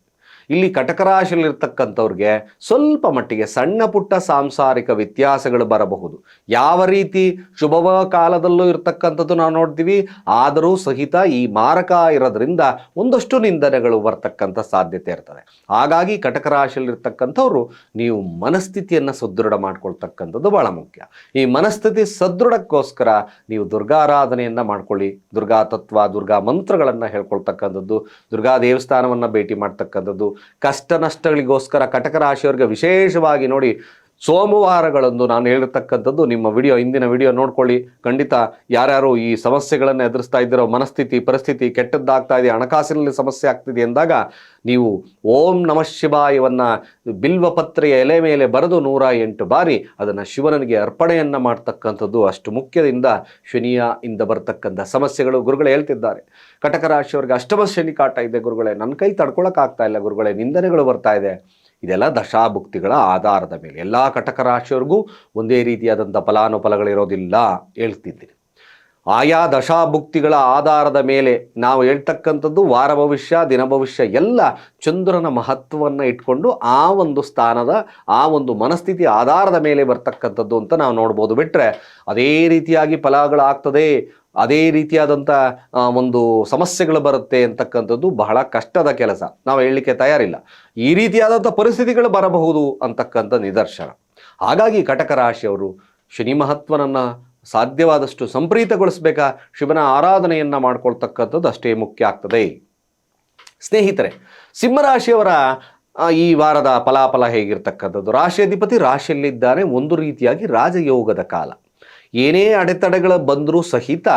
Speaker 1: ಇಲ್ಲಿ ಕಟಕ ರಾಶಿಯಲ್ಲಿರ್ತಕ್ಕಂಥವ್ರಿಗೆ ಸ್ವಲ್ಪ ಮಟ್ಟಿಗೆ ಸಣ್ಣ ಪುಟ್ಟ ಸಾಂಸಾರಿಕ ವ್ಯತ್ಯಾಸಗಳು ಬರಬಹುದು. ಯಾವ ರೀತಿ ಶುಭವ ಕಾಲದಲ್ಲೂ ಇರ್ತಕ್ಕಂಥದ್ದು ನಾವು ನೋಡ್ತೀವಿ, ಆದರೂ ಸಹಿತ ಈ ಮಾರಕ ಇರೋದ್ರಿಂದ ಒಂದಷ್ಟು ನಿಂದನೆಗಳು ಬರ್ತಕ್ಕಂಥ ಸಾಧ್ಯತೆ ಇರ್ತದೆ. ಹಾಗಾಗಿ ಕಟಕ ರಾಶಿಯಲ್ಲಿರ್ತಕ್ಕಂಥವ್ರು ನೀವು ಮನಸ್ಥಿತಿಯನ್ನು ಸದೃಢ ಮಾಡ್ಕೊಳ್ತಕ್ಕಂಥದ್ದು ಬಹಳ ಮುಖ್ಯ. ಈ ಮನಸ್ಥಿತಿ ಸದೃಢಕ್ಕೋಸ್ಕರ ನೀವು ದುರ್ಗಾರಾಧನೆಯನ್ನು ಮಾಡ್ಕೊಳ್ಳಿ. ದುರ್ಗಾ ತತ್ವ ದುರ್ಗಾ ಮಂತ್ರಗಳನ್ನು ಹೇಳ್ಕೊಳ್ತಕ್ಕಂಥದ್ದು, ದುರ್ಗಾ ದೇವಸ್ಥಾನವನ್ನು ಭೇಟಿ ಮಾಡ್ತಕ್ಕಂಥದ್ದು ಕಷ್ಟ ನಷ್ಟಗಳಿಗೋಸ್ಕರ ಕಟಕ ರಾಶಿಯವರಿಗೆ ವಿಶೇಷವಾಗಿ ನೋಡಿ ಸೋಮವಾರಗಳಂದು ನಾನು ಹೇಳಿರ್ತಕ್ಕಂಥದ್ದು ನಿಮ್ಮ ವಿಡಿಯೋ ಇಂದಿನ ವಿಡಿಯೋ ನೋಡ್ಕೊಳ್ಳಿ. ಖಂಡಿತ ಯಾರ್ಯಾರು ಈ ಸಮಸ್ಯೆಗಳನ್ನು ಎದುರಿಸ್ತಾ ಇದ್ದೀರೋ, ಮನಸ್ಥಿತಿ, ಪರಿಸ್ಥಿತಿ ಕೆಟ್ಟದ್ದಾಗ್ತಾ ಇದೆ ಹಣಕಾಸಿನಲ್ಲಿ ಸಮಸ್ಯೆ ಆಗ್ತಿದೆ ಎಂದಾಗ ನೀವು ಓಂ ನಮಃ ಶಿವಾಯವನ್ನು ಬಿಲ್ವಪತ್ರೆಯ ಎಲೆ ಮೇಲೆ ಬರೆದು ನೂರ ಎಂಟು ಬಾರಿ ಅದನ್ನು ಶಿವನಿಗೆ ಅರ್ಪಣೆಯನ್ನು ಮಾಡ್ತಕ್ಕಂಥದ್ದು ಅಷ್ಟು ಮುಖ್ಯದಿಂದ ಶನಿಯ ಇಂದ ಬರ್ತಕ್ಕಂಥ ಸಮಸ್ಯೆಗಳು ಗುರುಗಳು ಹೇಳ್ತಿದ್ದಾರೆ. ಕಟಕ ರಾಶಿಯವರಿಗೆ ಅಷ್ಟಮ ಶನಿ ಕಾಟ ಇದೆ ಗುರುಗಳೇ. ನನ್ನ ಕೈ ತಡ್ಕೊಳಕ್ಕಾಗ್ತಾ ಇಲ್ಲ ಗುರುಗಳೇ. ನಿಂದನೆಗಳು ಬರ್ತಾ ಇದೆ. ಇದೆಲ್ಲ ದಶಾಭುಕ್ತಿಗಳ ಆಧಾರದ ಮೇಲೆ. ಎಲ್ಲ ಕಟಕ ರಾಶಿಯವ್ರಿಗೂ ಒಂದೇ ರೀತಿಯಾದಂಥ ಫಲಾನುಫಲಗಳಿರೋದಿಲ್ಲ ಹೇಳ್ತಿದ್ದೀನಿ. ಆಯಾ ದಶಾಭುಕ್ತಿಗಳ ಆಧಾರದ ಮೇಲೆ ನಾವು ಹೇಳ್ತಕ್ಕಂಥದ್ದು ವಾರ ಭವಿಷ್ಯ, ದಿನ ಭವಿಷ್ಯ ಎಲ್ಲ ಚಂದ್ರನ ಮಹತ್ವವನ್ನು ಇಟ್ಕೊಂಡು ಆ ಒಂದು ಸ್ಥಾನದ, ಆ ಒಂದು ಮನಸ್ಥಿತಿ ಆಧಾರದ ಮೇಲೆ ಬರ್ತಕ್ಕಂಥದ್ದು ಅಂತ ನಾವು ನೋಡ್ಬೋದು. ಬಿಟ್ಟರೆ ಅದೇ ರೀತಿಯಾಗಿ ಫಲಗಳಾಗ್ತದೆ, ಅದೇ ರೀತಿಯಾದಂಥ ಒಂದು ಸಮಸ್ಯೆಗಳು ಬರುತ್ತೆ ಅಂತಕ್ಕಂಥದ್ದು ಬಹಳ ಕಷ್ಟದ ಕೆಲಸ. ನಾವು ಹೇಳಲಿಕ್ಕೆ ತಯಾರಿಲ್ಲ. ಈ ರೀತಿಯಾದಂಥ ಪರಿಸ್ಥಿತಿಗಳು ಬರಬಹುದು ಅಂತಕ್ಕಂಥ ನಿದರ್ಶನ. ಹಾಗಾಗಿ ಕಟಕ ರಾಶಿಯವರು ಶನಿ ಮಹತ್ವನನ್ನು ಸಾಧ್ಯವಾದಷ್ಟು ಸಂಪ್ರೀತಗೊಳಿಸ್ಬೇಕಾ ಶಿವನ ಆರಾಧನೆಯನ್ನು ಮಾಡ್ಕೊಳ್ತಕ್ಕಂಥದ್ದು ಅಷ್ಟೇ ಮುಖ್ಯ ಆಗ್ತದೆ. ಸ್ನೇಹಿತರೆ, ಸಿಂಹರಾಶಿಯವರ ಈ ವಾರದ ಫಲಾಫಲ ಹೇಗಿರ್ತಕ್ಕಂಥದ್ದು? ರಾಶಿಯಧಿಪತಿ ರಾಶಿಯಲ್ಲಿದ್ದಾನೆ, ಒಂದು ರೀತಿಯಾಗಿ ರಾಜಯೋಗದ ಕಾಲ. ಏನೇ ಅಡೆತಡೆಗಳು ಬಂದರೂ ಸಹಿತ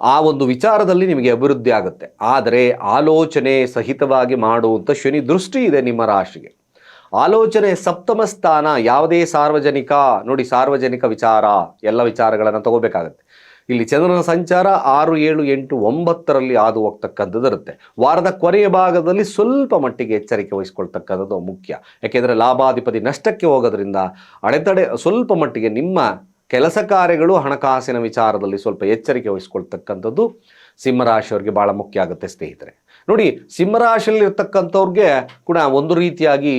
Speaker 1: ಆ ಒಂದು ವಿಚಾರದಲ್ಲಿ ನಿಮಗೆ ಅಭಿವೃದ್ಧಿ ಆಗುತ್ತೆ. ಆದರೆ ಆಲೋಚನೆ ಸಹಿತವಾಗಿ ಮಾಡುವಂಥ ಶನಿ ದೃಷ್ಟಿ ಇದೆ ನಿಮ್ಮ ರಾಶಿಗೆ. ಆಲೋಚನೆ ಸಪ್ತಮ ಸ್ಥಾನ ಯಾವುದೇ ಸಾರ್ವಜನಿಕ, ನೋಡಿ ಸಾರ್ವಜನಿಕ ವಿಚಾರ, ಎಲ್ಲ ವಿಚಾರಗಳನ್ನು ತಗೋಬೇಕಾಗತ್ತೆ. ಇಲ್ಲಿ ಚಂದ್ರನ ಸಂಚಾರ ಆರು, ಏಳು, ಎಂಟು, ಒಂಬತ್ತರಲ್ಲಿ ಹಾದು ಹೋಗ್ತಕ್ಕಂಥದ್ದು ಇರುತ್ತೆ. ವಾರದ ಕೊನೆಯ ಭಾಗದಲ್ಲಿ ಸ್ವಲ್ಪ ಮಟ್ಟಿಗೆ ಎಚ್ಚರಿಕೆ ವಹಿಸ್ಕೊಳ್ತಕ್ಕಂಥದ್ದು ಮುಖ್ಯ. ಯಾಕೆಂದರೆ ಲಾಭಾಧಿಪತಿ ನಷ್ಟಕ್ಕೆ ಹೋಗೋದ್ರಿಂದ ಅಡೆತಡೆ, ಸ್ವಲ್ಪ ಮಟ್ಟಿಗೆ ನಿಮ್ಮ ಕೆಲಸ ಕಾರ್ಯಗಳು ಹಣಕಾಸಿನ ವಿಚಾರದಲ್ಲಿ ಸ್ವಲ್ಪ ಎಚ್ಚರಿಕೆ ವಹಿಸ್ಕೊಳ್ತಕ್ಕಂಥದ್ದು ಸಿಂಹರಾಶಿಯವ್ರಿಗೆ ಭಾಳ ಮುಖ್ಯ ಆಗುತ್ತೆ ಸ್ನೇಹಿತರೆ. ನೋಡಿ ಸಿಂಹರಾಶಿಯಲ್ಲಿರ್ತಕ್ಕಂಥವ್ರಿಗೆ ಕೂಡ ಒಂದು ರೀತಿಯಾಗಿ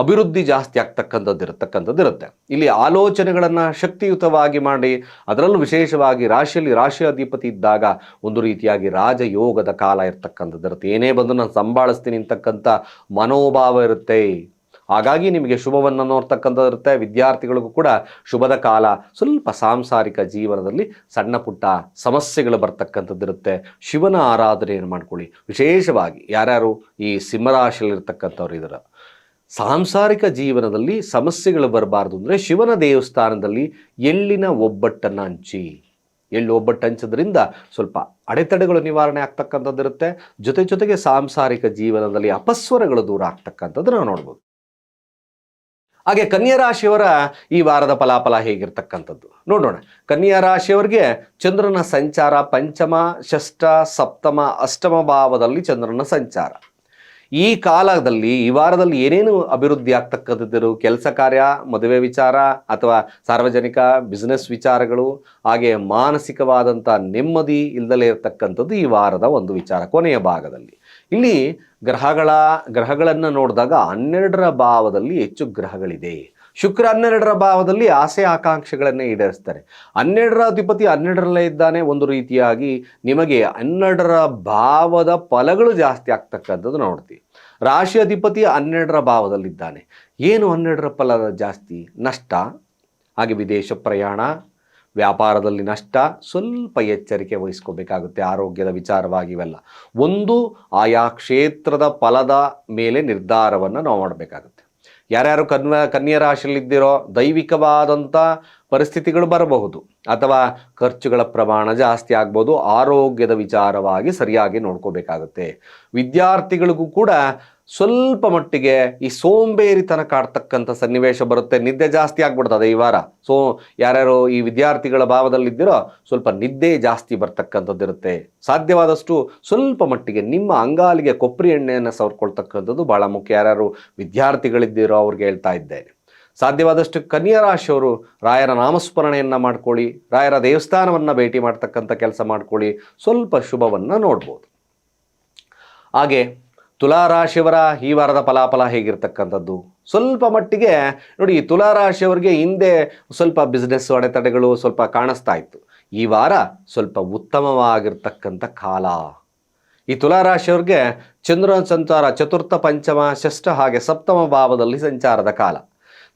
Speaker 1: ಅಭಿವೃದ್ಧಿ ಜಾಸ್ತಿ ಆಗ್ತಕ್ಕಂಥದ್ದು ಇರತಕ್ಕಂಥದ್ದು ಇರುತ್ತೆ. ಇಲ್ಲಿ ಆಲೋಚನೆಗಳನ್ನು ಶಕ್ತಿಯುತವಾಗಿ ಮಾಡಿ, ಅದರಲ್ಲೂ ವಿಶೇಷವಾಗಿ ರಾಶಿಯಲ್ಲಿ ರಾಶಿ ಅಧಿಪತಿ ಇದ್ದಾಗ ಒಂದು ರೀತಿಯಾಗಿ ರಾಜಯೋಗದ ಕಾಲ ಇರತಕ್ಕಂಥದ್ದು ಇರುತ್ತೆ. ಏನೇ ಬಂದು ನಾನು ಸಂಭಾಳಿಸ್ತೀನಿ ಅಂತಕ್ಕಂಥ ಮನೋಭಾವ ಇರುತ್ತೆ. ಹಾಗಾಗಿ ನಿಮಗೆ ಶುಭವನ್ನು ನೋಡ್ತಕ್ಕಂಥದ್ದು ಇರುತ್ತೆ. ವಿದ್ಯಾರ್ಥಿಗಳಿಗೂ ಕೂಡ ಶುಭದ ಕಾಲ. ಸ್ವಲ್ಪ ಸಾಂಸಾರಿಕ ಜೀವನದಲ್ಲಿ ಸಣ್ಣ ಪುಟ್ಟ ಸಮಸ್ಯೆಗಳು ಬರ್ತಕ್ಕಂಥದ್ದು ಇರುತ್ತೆ. ಶಿವನ ಆರಾಧನೆಯನ್ನು ಮಾಡ್ಕೊಳ್ಳಿ. ವಿಶೇಷವಾಗಿ ಯಾರ್ಯಾರು ಈ ಸಿಂಹರಾಶಿಯಲ್ಲಿರ್ತಕ್ಕಂಥವ್ರು ಇದ್ದಾರೆ ಸಾಂಸಾರಿಕ ಜೀವನದಲ್ಲಿ ಸಮಸ್ಯೆಗಳು ಬರಬಾರ್ದು ಅಂದರೆ ಶಿವನ ದೇವಸ್ಥಾನದಲ್ಲಿ ಎಳ್ಳಿನ ಒಬ್ಬಟ್ಟನ್ನು ಹಂಚಿ. ಎಳ್ಳು ಒಬ್ಬಟ್ಟು ಹಂಚೋದ್ರಿಂದ ಸ್ವಲ್ಪ ಅಡೆತಡೆಗಳು ನಿವಾರಣೆ ಆಗ್ತಕ್ಕಂಥದ್ದು ಇರುತ್ತೆ. ಜೊತೆ ಜೊತೆಗೆ ಸಾಂಸಾರಿಕ ಜೀವನದಲ್ಲಿ ಅಪಸ್ವರಗಳು ದೂರ ಆಗ್ತಕ್ಕಂಥದ್ದು ನಾವು ನೋಡ್ಬೋದು. ಹಾಗೆ ಕನ್ಯಾ ರಾಶಿಯವರ ಈ ವಾರದ ಫಲಾಫಲ ಹೇಗಿರ್ತಕ್ಕಂಥದ್ದು? ನೋಡೋಣ. ಕನ್ಯಾ ರಾಶಿಯವರಿಗೆ ಚಂದ್ರನ ಸಂಚಾರ, ಪಂಚಮ, ಷಷ್ಠ, ಸಪ್ತಮ, ಅಷ್ಟಮ ಭಾವದಲ್ಲಿ ಚಂದ್ರನ ಸಂಚಾರ. ಈ ಕಾಲದಲ್ಲಿ, ಈ ವಾರದಲ್ಲಿ ಏನೇನು ಅಭಿವೃದ್ಧಿ ಆಗ್ತಕ್ಕಂಥದ್ದು? ಕೆಲಸ ಕಾರ್ಯ, ಮದುವೆ ವಿಚಾರ ಅಥವಾ ಸಾರ್ವಜನಿಕ ಬಿಸ್ನೆಸ್ ವಿಚಾರಗಳು, ಹಾಗೆ ಮಾನಸಿಕವಾದಂಥ ನೆಮ್ಮದಿ ಇಲ್ಲದಲೇ ಇರತಕ್ಕಂಥದ್ದು ಈ ವಾರದ ಒಂದು ವಿಚಾರ ಕೊನೆಯ ಭಾಗದಲ್ಲಿ. ಇಲ್ಲಿ ಗ್ರಹಗಳ, ಗ್ರಹಗಳನ್ನು ನೋಡಿದಾಗ ಹನ್ನೆರಡರ ಭಾವದಲ್ಲಿ ಹೆಚ್ಚು ಗ್ರಹಗಳಿದೆ. ಶುಕ್ರ ಹನ್ನೆರಡರ ಭಾವದಲ್ಲಿ ಆಸೆ ಆಕಾಂಕ್ಷೆಗಳನ್ನೇ ಈಡೇರಿಸ್ತಾರೆ. ಹನ್ನೆರಡರ ಅಧಿಪತಿ ಹನ್ನೆರಡರಲ್ಲೇ ಇದ್ದಾನೆ. ಒಂದು ರೀತಿಯಾಗಿ ನಿಮಗೆ ಹನ್ನೆರಡರ ಭಾವದ ಫಲಗಳು ಜಾಸ್ತಿ ಆಗ್ತಕ್ಕಂಥದ್ದು ನೋಡ್ತೀವಿ. ರಾಶಿ ಅಧಿಪತಿ ಹನ್ನೆರಡರ ಭಾವದಲ್ಲಿದ್ದಾನೆ. ಏನು ಹನ್ನೆರಡರ ಫಲ ಜಾಸ್ತಿ? ನಷ್ಟ. ಹಾಗೆ ವಿದೇಶ ಪ್ರಯಾಣ, ವ್ಯಾಪಾರದಲ್ಲಿ ನಷ್ಟ, ಸ್ವಲ್ಪ ಎಚ್ಚರಿಕೆ ವಹಿಸ್ಕೋಬೇಕಾಗುತ್ತೆ. ಆರೋಗ್ಯದ ವಿಚಾರವಾಗಿ ಇವೆಲ್ಲ. ಒಂದು, ಆಯಾ ಕ್ಷೇತ್ರದ ಫಲದ ಮೇಲೆ ನಿರ್ಧಾರವನ್ನು ನಾವು ಮಾಡಬೇಕಾಗುತ್ತೆ. ಯಾರ್ಯಾರು ಕನ್ವ ಕನ್ಯಾ ರಾಶಿಯಲ್ಲಿದ್ದಿರೋ ದೈವಿಕವಾದಂಥ ಪರಿಸ್ಥಿತಿಗಳು ಬರಬಹುದು. ಅಥವಾ ಖರ್ಚುಗಳ ಪ್ರಮಾಣ ಜಾಸ್ತಿ ಆಗ್ಬೋದು, ಆರೋಗ್ಯದ ವಿಚಾರವಾಗಿ ಸರಿಯಾಗಿ ನೋಡ್ಕೋಬೇಕಾಗುತ್ತೆ. ವಿದ್ಯಾರ್ಥಿಗಳಿಗೂ ಕೂಡ ಸ್ವಲ್ಪ ಮಟ್ಟಿಗೆ ಈ ಸೋಂಬೇರಿತನ ಕಾಡ್ತಕ್ಕಂಥ ಸನ್ನಿವೇಶ ಬರುತ್ತೆ. ನಿದ್ದೆ ಜಾಸ್ತಿ ಆಗ್ಬಿಡ್ತದೆ ಈ ವಾರ. ಸೊ, ಯಾರ್ಯಾರು ಈ ವಿದ್ಯಾರ್ಥಿಗಳ ಭಾವದಲ್ಲಿದ್ದೀರೋ ಸ್ವಲ್ಪ ನಿದ್ದೆ ಜಾಸ್ತಿ ಬರ್ತಕ್ಕಂಥದ್ದು ಇರುತ್ತೆ. ಸಾಧ್ಯವಾದಷ್ಟು ಸ್ವಲ್ಪ ಮಟ್ಟಿಗೆ ನಿಮ್ಮ ಅಂಗಾಲಿಗೆ ಕೊಬ್ಬರಿ ಎಣ್ಣೆಯನ್ನು ಸವರ್ಕೊಳ್ತಕ್ಕಂಥದ್ದು ಭಾಳ ಮುಖ್ಯ. ಯಾರ್ಯಾರು ವಿದ್ಯಾರ್ಥಿಗಳಿದ್ದೀರೋ ಅವ್ರಿಗೆ ಹೇಳ್ತಾ ಇದ್ದೇನೆ. ಸಾಧ್ಯವಾದಷ್ಟು ಕನ್ಯಾ ರಾಶಿಯವರು ರಾಯರ ನಾಮಸ್ಮರಣೆಯನ್ನು ಮಾಡ್ಕೊಳ್ಳಿ, ರಾಯರ ದೇವಸ್ಥಾನವನ್ನು ಭೇಟಿ ಮಾಡ್ತಕ್ಕಂಥ ಕೆಲಸ ಮಾಡ್ಕೊಳ್ಳಿ. ಸ್ವಲ್ಪ ಶುಭವನ್ನು ನೋಡ್ಬೋದು. ಹಾಗೆ ತುಲಾರಾಶಿಯವರ ಈ ವಾರದ ಫಲಾಫಲ ಹೇಗಿರ್ತಕ್ಕಂಥದ್ದು? ಸ್ವಲ್ಪ ಮಟ್ಟಿಗೆ ನೋಡಿ ತುಲಾರಾಶಿಯವರಿಗೆ ಹಿಂದೆ ಸ್ವಲ್ಪ ಬಿಸ್ನೆಸ್ ಅಡೆತಡೆಗಳು ಸ್ವಲ್ಪ ಕಾಣಿಸ್ತಾ ಇತ್ತು. ಈ ವಾರ ಸ್ವಲ್ಪ ಉತ್ತಮವಾಗಿರ್ತಕ್ಕಂಥ ಕಾಲ. ಈ ತುಲಾರಾಶಿಯವ್ರಿಗೆ ಚಂದ್ರನ ಸಂಚಾರ, ಚತುರ್ಥ, ಪಂಚಮ, ಷಷ್ಠ ಹಾಗೆ ಸಪ್ತಮ ಭಾವದಲ್ಲಿ ಸಂಚಾರದ ಕಾಲ.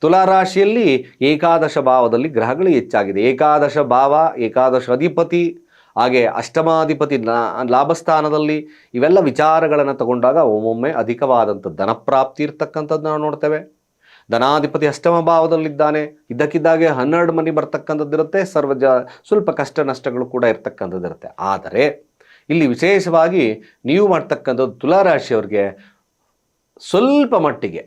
Speaker 1: ತುಲಾರಾಶಿಯಲ್ಲಿ ಏಕಾದಶ ಭಾವದಲ್ಲಿ ಗ್ರಹಗಳು ಹೆಚ್ಚಾಗಿದೆ. ಏಕಾದಶ ಭಾವ, ಏಕಾದಶ ಅಧಿಪತಿ ಹಾಗೆ ಅಷ್ಟಮಾಧಿಪತಿ ಲಾಭಸ್ಥಾನದಲ್ಲಿ ಇವೆಲ್ಲ ವಿಚಾರಗಳನ್ನು ತಗೊಂಡಾಗ ಒಮ್ಮೊಮ್ಮೆ ಅಧಿಕವಾದಂಥ ಧನಪ್ರಾಪ್ತಿ ಇರ್ತಕ್ಕಂಥದ್ದು ನಾವು ನೋಡ್ತೇವೆ. ಧನಾಧಿಪತಿ ಅಷ್ಟಮ ಭಾವದಲ್ಲಿದ್ದಾನೆ. ಇದ್ದಕ್ಕಿದ್ದಾಗೆ ಹನ್ನೆರಡು ಮನಿ ಬರ್ತಕ್ಕಂಥದ್ದಿರುತ್ತೆ ಸರ್ವ ಜ, ಸ್ವಲ್ಪ ಕಷ್ಟ ನಷ್ಟಗಳು ಕೂಡ ಇರ್ತಕ್ಕಂಥದ್ದಿರುತ್ತೆ ಆದರೆ ಇಲ್ಲಿ ವಿಶೇಷವಾಗಿ ನೀವು ಮಾಡ್ತಕ್ಕಂಥದ್ದು ತುಲಾರಾಶಿಯವ್ರಿಗೆ ಸ್ವಲ್ಪ ಮಟ್ಟಿಗೆ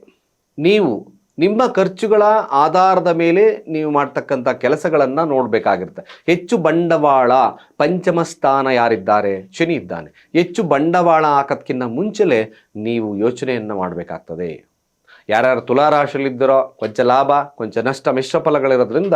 Speaker 1: ನೀವು ನಿಮ್ಮ ಖರ್ಚುಗಳ ಆಧಾರದ ಮೇಲೆ ನೀವು ಮಾಡ್ತಕ್ಕಂಥ ಕೆಲಸಗಳನ್ನು ನೋಡಬೇಕಾಗಿರುತ್ತೆ. ಹೆಚ್ಚು ಬಂಡವಾಳ, ಪಂಚಮ ಸ್ಥಾನ ಯಾರಿದ್ದಾರೆ? ಶನಿ ಇದ್ದಾನೆ. ಹೆಚ್ಚು ಬಂಡವಾಳ ಹಾಕೋದಕ್ಕಿಂತ ಮುಂಚೆಲೇ ನೀವು ಯೋಚನೆಯನ್ನು ಮಾಡಬೇಕಾಗ್ತದೆ. ಯಾರ್ಯಾರು ತುಲಾರಾಶಿಯಲ್ಲಿದ್ದರೋ ಕೊಂಚ ಲಾಭ, ಕೊಂಚ ನಷ್ಟ ಮಿಶ್ರ ಫಲಗಳಿರೋದ್ರಿಂದ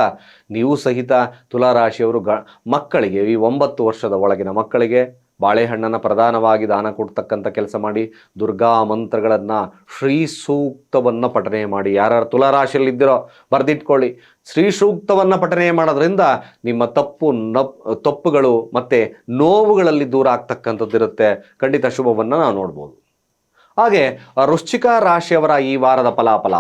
Speaker 1: ನೀವು ಸಹಿತ ತುಲಾರಾಶಿಯವರು ಗ, ಮಕ್ಕಳಿಗೆ, ಈ ಒಂಬತ್ತು ವರ್ಷದ ಒಳಗಿನ ಮಕ್ಕಳಿಗೆ ಬಾಳೆಹಣ್ಣನ್ನು ಪ್ರಧಾನವಾಗಿ ದಾನ ಕೊಡ್ತಕ್ಕಂಥ ಕೆಲಸ ಮಾಡಿ ದುರ್ಗಾ ಮಂತ್ರಗಳನ್ನು ಶ್ರೀ ಸೂಕ್ತವನ್ನು ಪಠನೆ ಮಾಡಿ. ಯಾರ್ಯಾರು ತುಲಾರಾಶಿಯಲ್ಲಿದ್ದೀರೋ ಬರೆದಿಟ್ಕೊಳ್ಳಿ. ಶ್ರೀ ಸೂಕ್ತವನ್ನು ಪಠನೆ ಮಾಡೋದ್ರಿಂದ ನಿಮ್ಮ ತಪ್ಪು ನಪ್, ತಪ್ಪುಗಳು ಮತ್ತು ನೋವುಗಳಲ್ಲಿ ದೂರ ಆಗ್ತಕ್ಕಂಥದ್ದಿರುತ್ತೆ ಖಂಡಿತ ಶುಭವನ್ನು ನಾವು ನೋಡ್ಬೋದು. ಹಾಗೆ ವೃಶ್ಚಿಕ ರಾಶಿಯವರ ಈ ವಾರದ ಫಲಾಫಲ.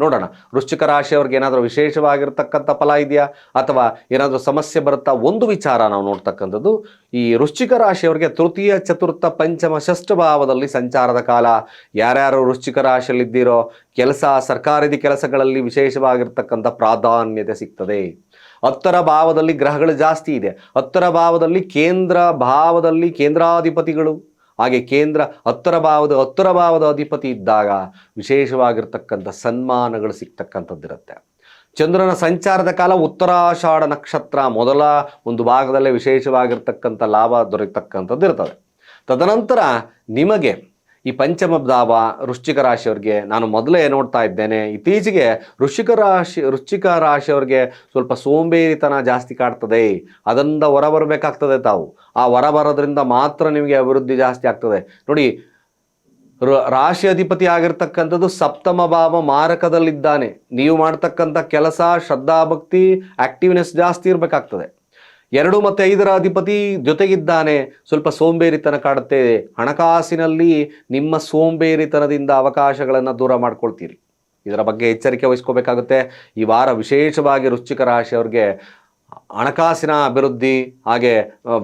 Speaker 1: ನೋಡೋಣ. ವೃಶ್ಚಿಕ ರಾಶಿಯವ್ರಿಗೆ ಏನಾದರೂ ವಿಶೇಷವಾಗಿರ್ತಕ್ಕಂಥ ಫಲ ಇದೆಯಾ? ಅಥವಾ ಏನಾದರೂ ಸಮಸ್ಯೆ ಬರುತ್ತಾ? ಒಂದು ವಿಚಾರ ನಾವು ನೋಡ್ತಕ್ಕಂಥದ್ದು, ಈ ವೃಶ್ಚಿಕ ರಾಶಿಯವರಿಗೆ ತೃತೀಯ, ಚತುರ್ಥ, ಪಂಚಮ, ಷಷ್ಠ ಭಾವದಲ್ಲಿ ಸಂಚಾರದ ಕಾಲ. ಯಾರ್ಯಾರು ವೃಶ್ಚಿಕ ರಾಶಿಯಲ್ಲಿದ್ದೀರೋ, ಕೆಲಸ, ಸರ್ಕಾರದ ಕೆಲಸಗಳಲ್ಲಿ ವಿಶೇಷವಾಗಿರ್ತಕ್ಕಂಥ ಪ್ರಾಧಾನ್ಯತೆ ಸಿಗ್ತದೆ. ಹತ್ತರ ಭಾವದಲ್ಲಿ ಗ್ರಹಗಳು ಜಾಸ್ತಿ ಇದೆ. ಹತ್ತರ ಭಾವದಲ್ಲಿ ಕೇಂದ್ರ ಭಾವದಲ್ಲಿ ಕೇಂದ್ರಾಧಿಪತಿಗಳು. ಹಾಗೆ ಕೇಂದ್ರ ಹತ್ತರ ಭಾವದ ಹತ್ತರ ಭಾವದ ಅಧಿಪತಿ ಇದ್ದಾಗ ವಿಶೇಷವಾಗಿರ್ತಕ್ಕಂಥ ಸನ್ಮಾನಗಳು ಸಿಗ್ತಕ್ಕಂಥದ್ದಿರುತ್ತೆ. ಚಂದ್ರನ ಸಂಚಾರದ ಕಾಲ ಉತ್ತರಾಷಾಢ ನಕ್ಷತ್ರ ಮೊದಲ ಒಂದು ಭಾಗದಲ್ಲೇ ವಿಶೇಷವಾಗಿರ್ತಕ್ಕಂಥ ಲಾಭ ದೊರೆತಕ್ಕಂಥದ್ದು ಇರ್ತದೆ ತದನಂತರ ನಿಮಗೆ ಈ ಪಂಚಮ ಭಾವ ವೃಶ್ಚಿಕ ರಾಶಿಯವ್ರಿಗೆ ನಾನು ಮೊದಲೇ ನೋಡ್ತಾ ಇದ್ದೇನೆ. ಇತ್ತೀಚೆಗೆ ವೃಶ್ಚಿಕ ರಾಶಿ, ವೃಶ್ಚಿಕ ರಾಶಿಯವ್ರಿಗೆ ಸ್ವಲ್ಪ ಸೋಂಬೇರಿತನ ಜಾಸ್ತಿ ಕಾಡ್ತದೆ. ಅದರಿಂದ ಹೊರಬರಬೇಕಾಗ್ತದೆ ತಾವು. ಆ ಹೊರಬರೋದ್ರಿಂದ ಮಾತ್ರ ನಿಮಗೆ ಅಭಿವೃದ್ಧಿ ಜಾಸ್ತಿ ಆಗ್ತದೆ. ನೋಡಿ ರಾಶಿ ಅಧಿಪತಿ ಆಗಿರ್ತಕ್ಕಂಥದ್ದು ಸಪ್ತಮ ಭಾವ ಮಾರಕದಲ್ಲಿದ್ದಾನೆ. ನೀವು ಮಾಡ್ತಕ್ಕಂಥ ಕೆಲಸ, ಶ್ರದ್ಧಾಭಕ್ತಿ ಆಕ್ಟಿವ್ನೆಸ್ ಜಾಸ್ತಿ ಇರಬೇಕಾಗ್ತದೆ. ಎರಡು ಮತ್ತು ಐದರ ಅಧಿಪತಿ ಜೊತೆಗಿದ್ದಾನೆ. ಸ್ವಲ್ಪ ಸೋಂಬೇರಿತನ ಕಾಡುತ್ತೆ. ಹಣಕಾಸಿನಲ್ಲಿ ನಿಮ್ಮ ಸೋಂಬೇರಿತನದಿಂದ ಅವಕಾಶಗಳನ್ನು ದೂರ ಮಾಡ್ಕೊಳ್ತೀರಿ. ಇದರ ಬಗ್ಗೆ ಎಚ್ಚರಿಕೆ ವಹಿಸ್ಕೋಬೇಕಾಗುತ್ತೆ. ಈ ವಾರ ವಿಶೇಷವಾಗಿ ವೃಶ್ಚಿಕ ರಾಶಿಯವ್ರಿಗೆ ಹಣಕಾಸಿನ ಅಭಿವೃದ್ಧಿ ಹಾಗೆ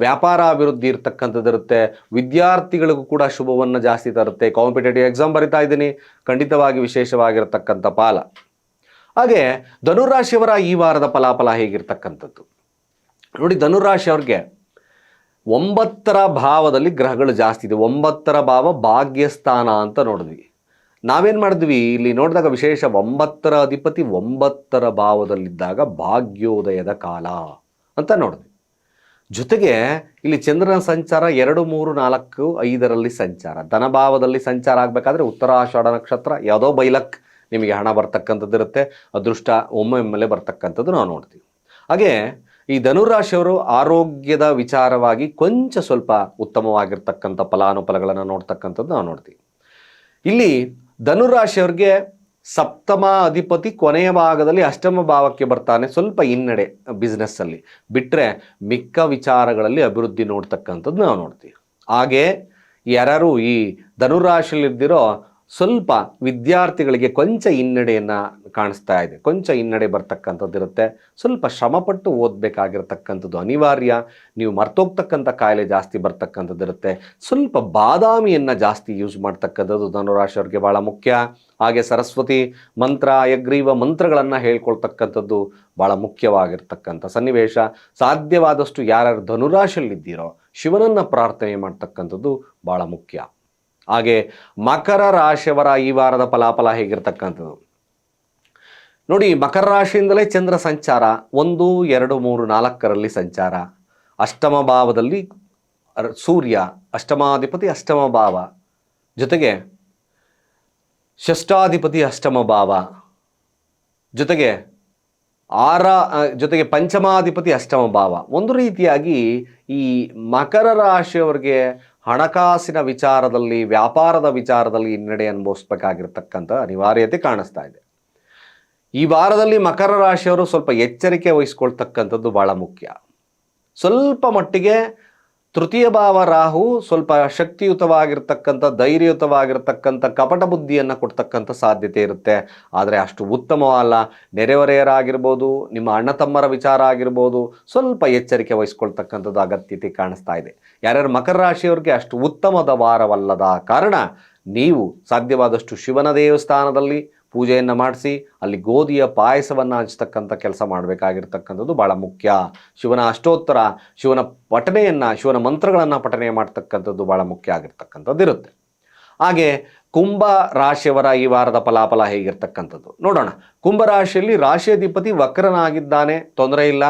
Speaker 1: ವ್ಯಾಪಾರ ಅಭಿವೃದ್ಧಿ ಇರ್ತಕ್ಕಂಥದ್ದು ಇರುತ್ತೆ. ವಿದ್ಯಾರ್ಥಿಗಳಿಗೂ ಕೂಡ ಶುಭವನ್ನು ಜಾಸ್ತಿ ತರುತ್ತೆ. ಕಾಂಪಿಟೇಟಿವ್ ಎಕ್ಸಾಮ್ ಬರಿತಾ ಇದ್ದೀನಿ. ಖಂಡಿತವಾಗಿ ವಿಶೇಷವಾಗಿರತಕ್ಕಂಥ ಪಾಲ. ಹಾಗೆ, ಧನುರಾಶಿಯವರ ಈ ವಾರದ ಫಲಾಫಲ ಹೇಗಿರ್ತಕ್ಕಂಥದ್ದು? ನೋಡಿ, ಧನುರಾಶಿ ಅವ್ರಿಗೆ ಒಂಬತ್ತರ ಭಾವದಲ್ಲಿ ಗ್ರಹಗಳು ಜಾಸ್ತಿ ಇದೆ. ಒಂಬತ್ತರ ಭಾವ ಭಾಗ್ಯಸ್ಥಾನ ಅಂತ ನೋಡಿದ್ವಿ. ನಾವೇನು ಮಾಡಿದ್ವಿ? ಇಲ್ಲಿ ನೋಡಿದಾಗ ವಿಶೇಷ ಒಂಬತ್ತರ ಅಧಿಪತಿ ಒಂಬತ್ತರ ಭಾವದಲ್ಲಿದ್ದಾಗ ಭಾಗ್ಯೋದಯದ ಕಾಲ ಅಂತ ನೋಡಿದ್ವಿ. ಜೊತೆಗೆ ಇಲ್ಲಿ ಚಂದ್ರನ ಸಂಚಾರ ಎರಡು, ಮೂರು, ನಾಲ್ಕು, ಐದರಲ್ಲಿ ಸಂಚಾರ. ಧನಭಾವದಲ್ಲಿ ಸಂಚಾರ ಆಗಬೇಕಾದ್ರೆ ಉತ್ತರಾಷಾಢ ನಕ್ಷತ್ರ, ಯಾವುದೋ ಬೈಲಕ್ ನಿಮಗೆ ಹಣ ಬರ್ತಕ್ಕಂಥದ್ದು ಇರುತ್ತೆ ಅದೃಷ್ಟ ಒಮ್ಮೊಮ್ಮೆಲೆ ಬರ್ತಕ್ಕಂಥದ್ದು ನಾವು ನೋಡ್ತೀವಿ. ಹಾಗೆ ಈ ಧನುರಾಶಿಯವರು ಆರೋಗ್ಯದ ವಿಚಾರವಾಗಿ ಕೊಂಚ ಸ್ವಲ್ಪ ಉತ್ತಮವಾಗಿರ್ತಕ್ಕಂಥ ಫಲಾನುಫಲಗಳನ್ನು ನೋಡ್ತಕ್ಕಂಥದ್ದು ನಾವು ನೋಡ್ತೀವಿ. ಇಲ್ಲಿ ಧನುರಾಶಿಯವ್ರಿಗೆ ಸಪ್ತಮ ಅಧಿಪತಿ ಕೊನೆಯ ಭಾಗದಲ್ಲಿ ಅಷ್ಟಮ ಭಾವಕ್ಕೆ ಬರ್ತಾನೆ ಸ್ವಲ್ಪ ಹಿನ್ನಡೆ ಬಿಸ್ನೆಸ್ಸಲ್ಲಿ ಬಿಟ್ಟರೆ ಮಿಕ್ಕ ವಿಚಾರಗಳಲ್ಲಿ ಅಭಿವೃದ್ಧಿ ನೋಡ್ತಕ್ಕಂಥದ್ದು ನಾವು ನೋಡ್ತೀವಿ. ಹಾಗೆ ಯಾರು ಈ ಧನುರಾಶಿಯಲ್ಲಿದ್ದಿರೋ ಸ್ವಲ್ಪ ವಿದ್ಯಾರ್ಥಿಗಳಿಗೆ ಕೊಂಚ ಹಿನ್ನಡೆಯನ್ನು ಕಾಣಿಸ್ತಾ ಇದೆ. ಕೊಂಚ ಹಿನ್ನಡೆ ಬರ್ತಕ್ಕಂಥದ್ದು ಇರುತ್ತೆ. ಸ್ವಲ್ಪ ಶ್ರಮಪಟ್ಟು ಓದಬೇಕಾಗಿರ್ತಕ್ಕಂಥದ್ದು ಅನಿವಾರ್ಯ. ನೀವು ಮರ್ತೋಗ್ತಕ್ಕಂಥ ಕಾಯಿಲೆ ಜಾಸ್ತಿ ಬರ್ತಕ್ಕಂಥದ್ದು ಇರುತ್ತೆ. ಸ್ವಲ್ಪ ಬಾದಾಮಿಯನ್ನು ಜಾಸ್ತಿ ಯೂಸ್ ಮಾಡ್ತಕ್ಕಂಥದ್ದು ಧನುರಾಶಿಯವ್ರಿಗೆ ಭಾಳ ಮುಖ್ಯ. ಹಾಗೆ ಸರಸ್ವತಿ ಮಂತ್ರ, ಯಗ್ರೀವ ಮಂತ್ರಗಳನ್ನು ಹೇಳ್ಕೊಳ್ತಕ್ಕಂಥದ್ದು ಭಾಳ ಮುಖ್ಯವಾಗಿರ್ತಕ್ಕಂಥ ಸನ್ನಿವೇಶ. ಸಾಧ್ಯವಾದಷ್ಟು ಯಾರ್ಯಾರು ಧನುರಾಶಿಯಲ್ಲಿದ್ದೀರೋ ಶಿವನನ್ನು ಪ್ರಾರ್ಥನೆ ಮಾಡ್ತಕ್ಕಂಥದ್ದು ಭಾಳ ಮುಖ್ಯ. ಹಾಗೆ ಮಕರ ರಾಶಿಯವರ ಈ ವಾರದ ಫಲಾಫಲ ಹೇಗಿರ್ತಕ್ಕಂಥದ್ದು? ನೋಡಿ, ಮಕರ ರಾಶಿಯಿಂದಲೇ ಚಂದ್ರ ಸಂಚಾರ, ಒಂದು, ಎರಡು, ಮೂರು, ನಾಲ್ಕರಲ್ಲಿ ಸಂಚಾರ. ಅಷ್ಟಮ ಭಾವದಲ್ಲಿ ಸೂರ್ಯ, ಅಷ್ಟಮಾಧಿಪತಿ, ಅಷ್ಟಮ ಭಾವ. ಜೊತೆಗೆ ಷಷ್ಟಾಧಿಪತಿ ಅಷ್ಟಮ ಭಾವ. ಜೊತೆಗೆ ಆರ ಜೊತೆಗೆ ಪಂಚಮಾಧಿಪತಿ, ಅಷ್ಟಮ ಭಾವ. ಒಂದು ರೀತಿಯಾಗಿ ಈ ಮಕರ ರಾಶಿಯವರಿಗೆ ಹಣಕಾಸಿನ ವಿಚಾರದಲ್ಲಿ, ವ್ಯಾಪಾರದ ವಿಚಾರದಲ್ಲಿ ಹಿನ್ನಡೆ ಅನುಭವಿಸ್ಬೇಕಾಗಿರ್ತಕ್ಕಂಥ ಅನಿವಾರ್ಯತೆ ಕಾಣಿಸ್ತಾ ಇದೆ. ಈ ವಾರದಲ್ಲಿ ಮಕರ ರಾಶಿಯವರು ಸ್ವಲ್ಪ ಎಚ್ಚರಿಕೆ ವಹಿಸ್ಕೊಳ್ತಕ್ಕಂಥದ್ದು ಭಾಳ ಮುಖ್ಯ. ಸ್ವಲ್ಪ ಮಟ್ಟಿಗೆ ತೃತೀಯ ಭಾವ ರಾಹು ಸ್ವಲ್ಪ ಶಕ್ತಿಯುತವಾಗಿರ್ತಕ್ಕಂಥ, ಧೈರ್ಯಯುತವಾಗಿರ್ತಕ್ಕಂಥ, ಕಪಟ ಬುದ್ಧಿಯನ್ನು ಕೊಡ್ತಕ್ಕಂಥ ಸಾಧ್ಯತೆ ಇರುತ್ತೆ. ಆದರೆ ಅಷ್ಟು ಉತ್ತಮವಲ್ಲ. ನೆರೆಹೊರೆಯರಾಗಿರ್ಬೋದು, ನಿಮ್ಮ ಅಣ್ಣ ತಮ್ಮರ ವಿಚಾರ ಆಗಿರ್ಬೋದು, ಸ್ವಲ್ಪ ಎಚ್ಚರಿಕೆ ವಹಿಸ್ಕೊಳ್ತಕ್ಕಂಥದ್ದು ಅಗತ್ಯತೆ ಕಾಣಿಸ್ತಾ ಇದೆ. ಯಾರ್ಯಾರು ಮಕರ ರಾಶಿಯವ್ರಿಗೆ ಅಷ್ಟು ಉತ್ತಮದ ವಾರವಲ್ಲದ ಕಾರಣ, ನೀವು ಸಾಧ್ಯವಾದಷ್ಟು ಶಿವನ ದೇವಸ್ಥಾನದಲ್ಲಿ ಪೂಜೆಯನ್ನು ಮಾಡಿಸಿ, ಅಲ್ಲಿ ಗೋಧಿಯ ಪಾಯಸವನ್ನು ಹಂಚ್ತಕ್ಕಂಥ ಕೆಲಸ ಮಾಡಬೇಕಾಗಿರ್ತಕ್ಕಂಥದ್ದು ಭಾಳ ಮುಖ್ಯ. ಶಿವನ ಅಷ್ಟೋತ್ತರ, ಶಿವನ ಪಠನೆಯನ್ನು, ಶಿವನ ಮಂತ್ರಗಳನ್ನು ಪಠನೆ ಮಾಡ್ತಕ್ಕಂಥದ್ದು ಭಾಳ ಮುಖ್ಯ ಆಗಿರ್ತಕ್ಕಂಥದ್ದು ಇರುತ್ತೆ. ಹಾಗೆ ಕುಂಭ ರಾಶಿಯವರ ಈ ವಾರದ ಫಲಾಫಲ ಹೇಗಿರ್ತಕ್ಕಂಥದ್ದು? ನೋಡೋಣ. ಕುಂಭ ರಾಶಿಯಲ್ಲಿ ರಾಶಿಯಧಿಪತಿ ವಕ್ರನಾಗಿದ್ದಾನೆ, ತೊಂದರೆ ಇಲ್ಲ.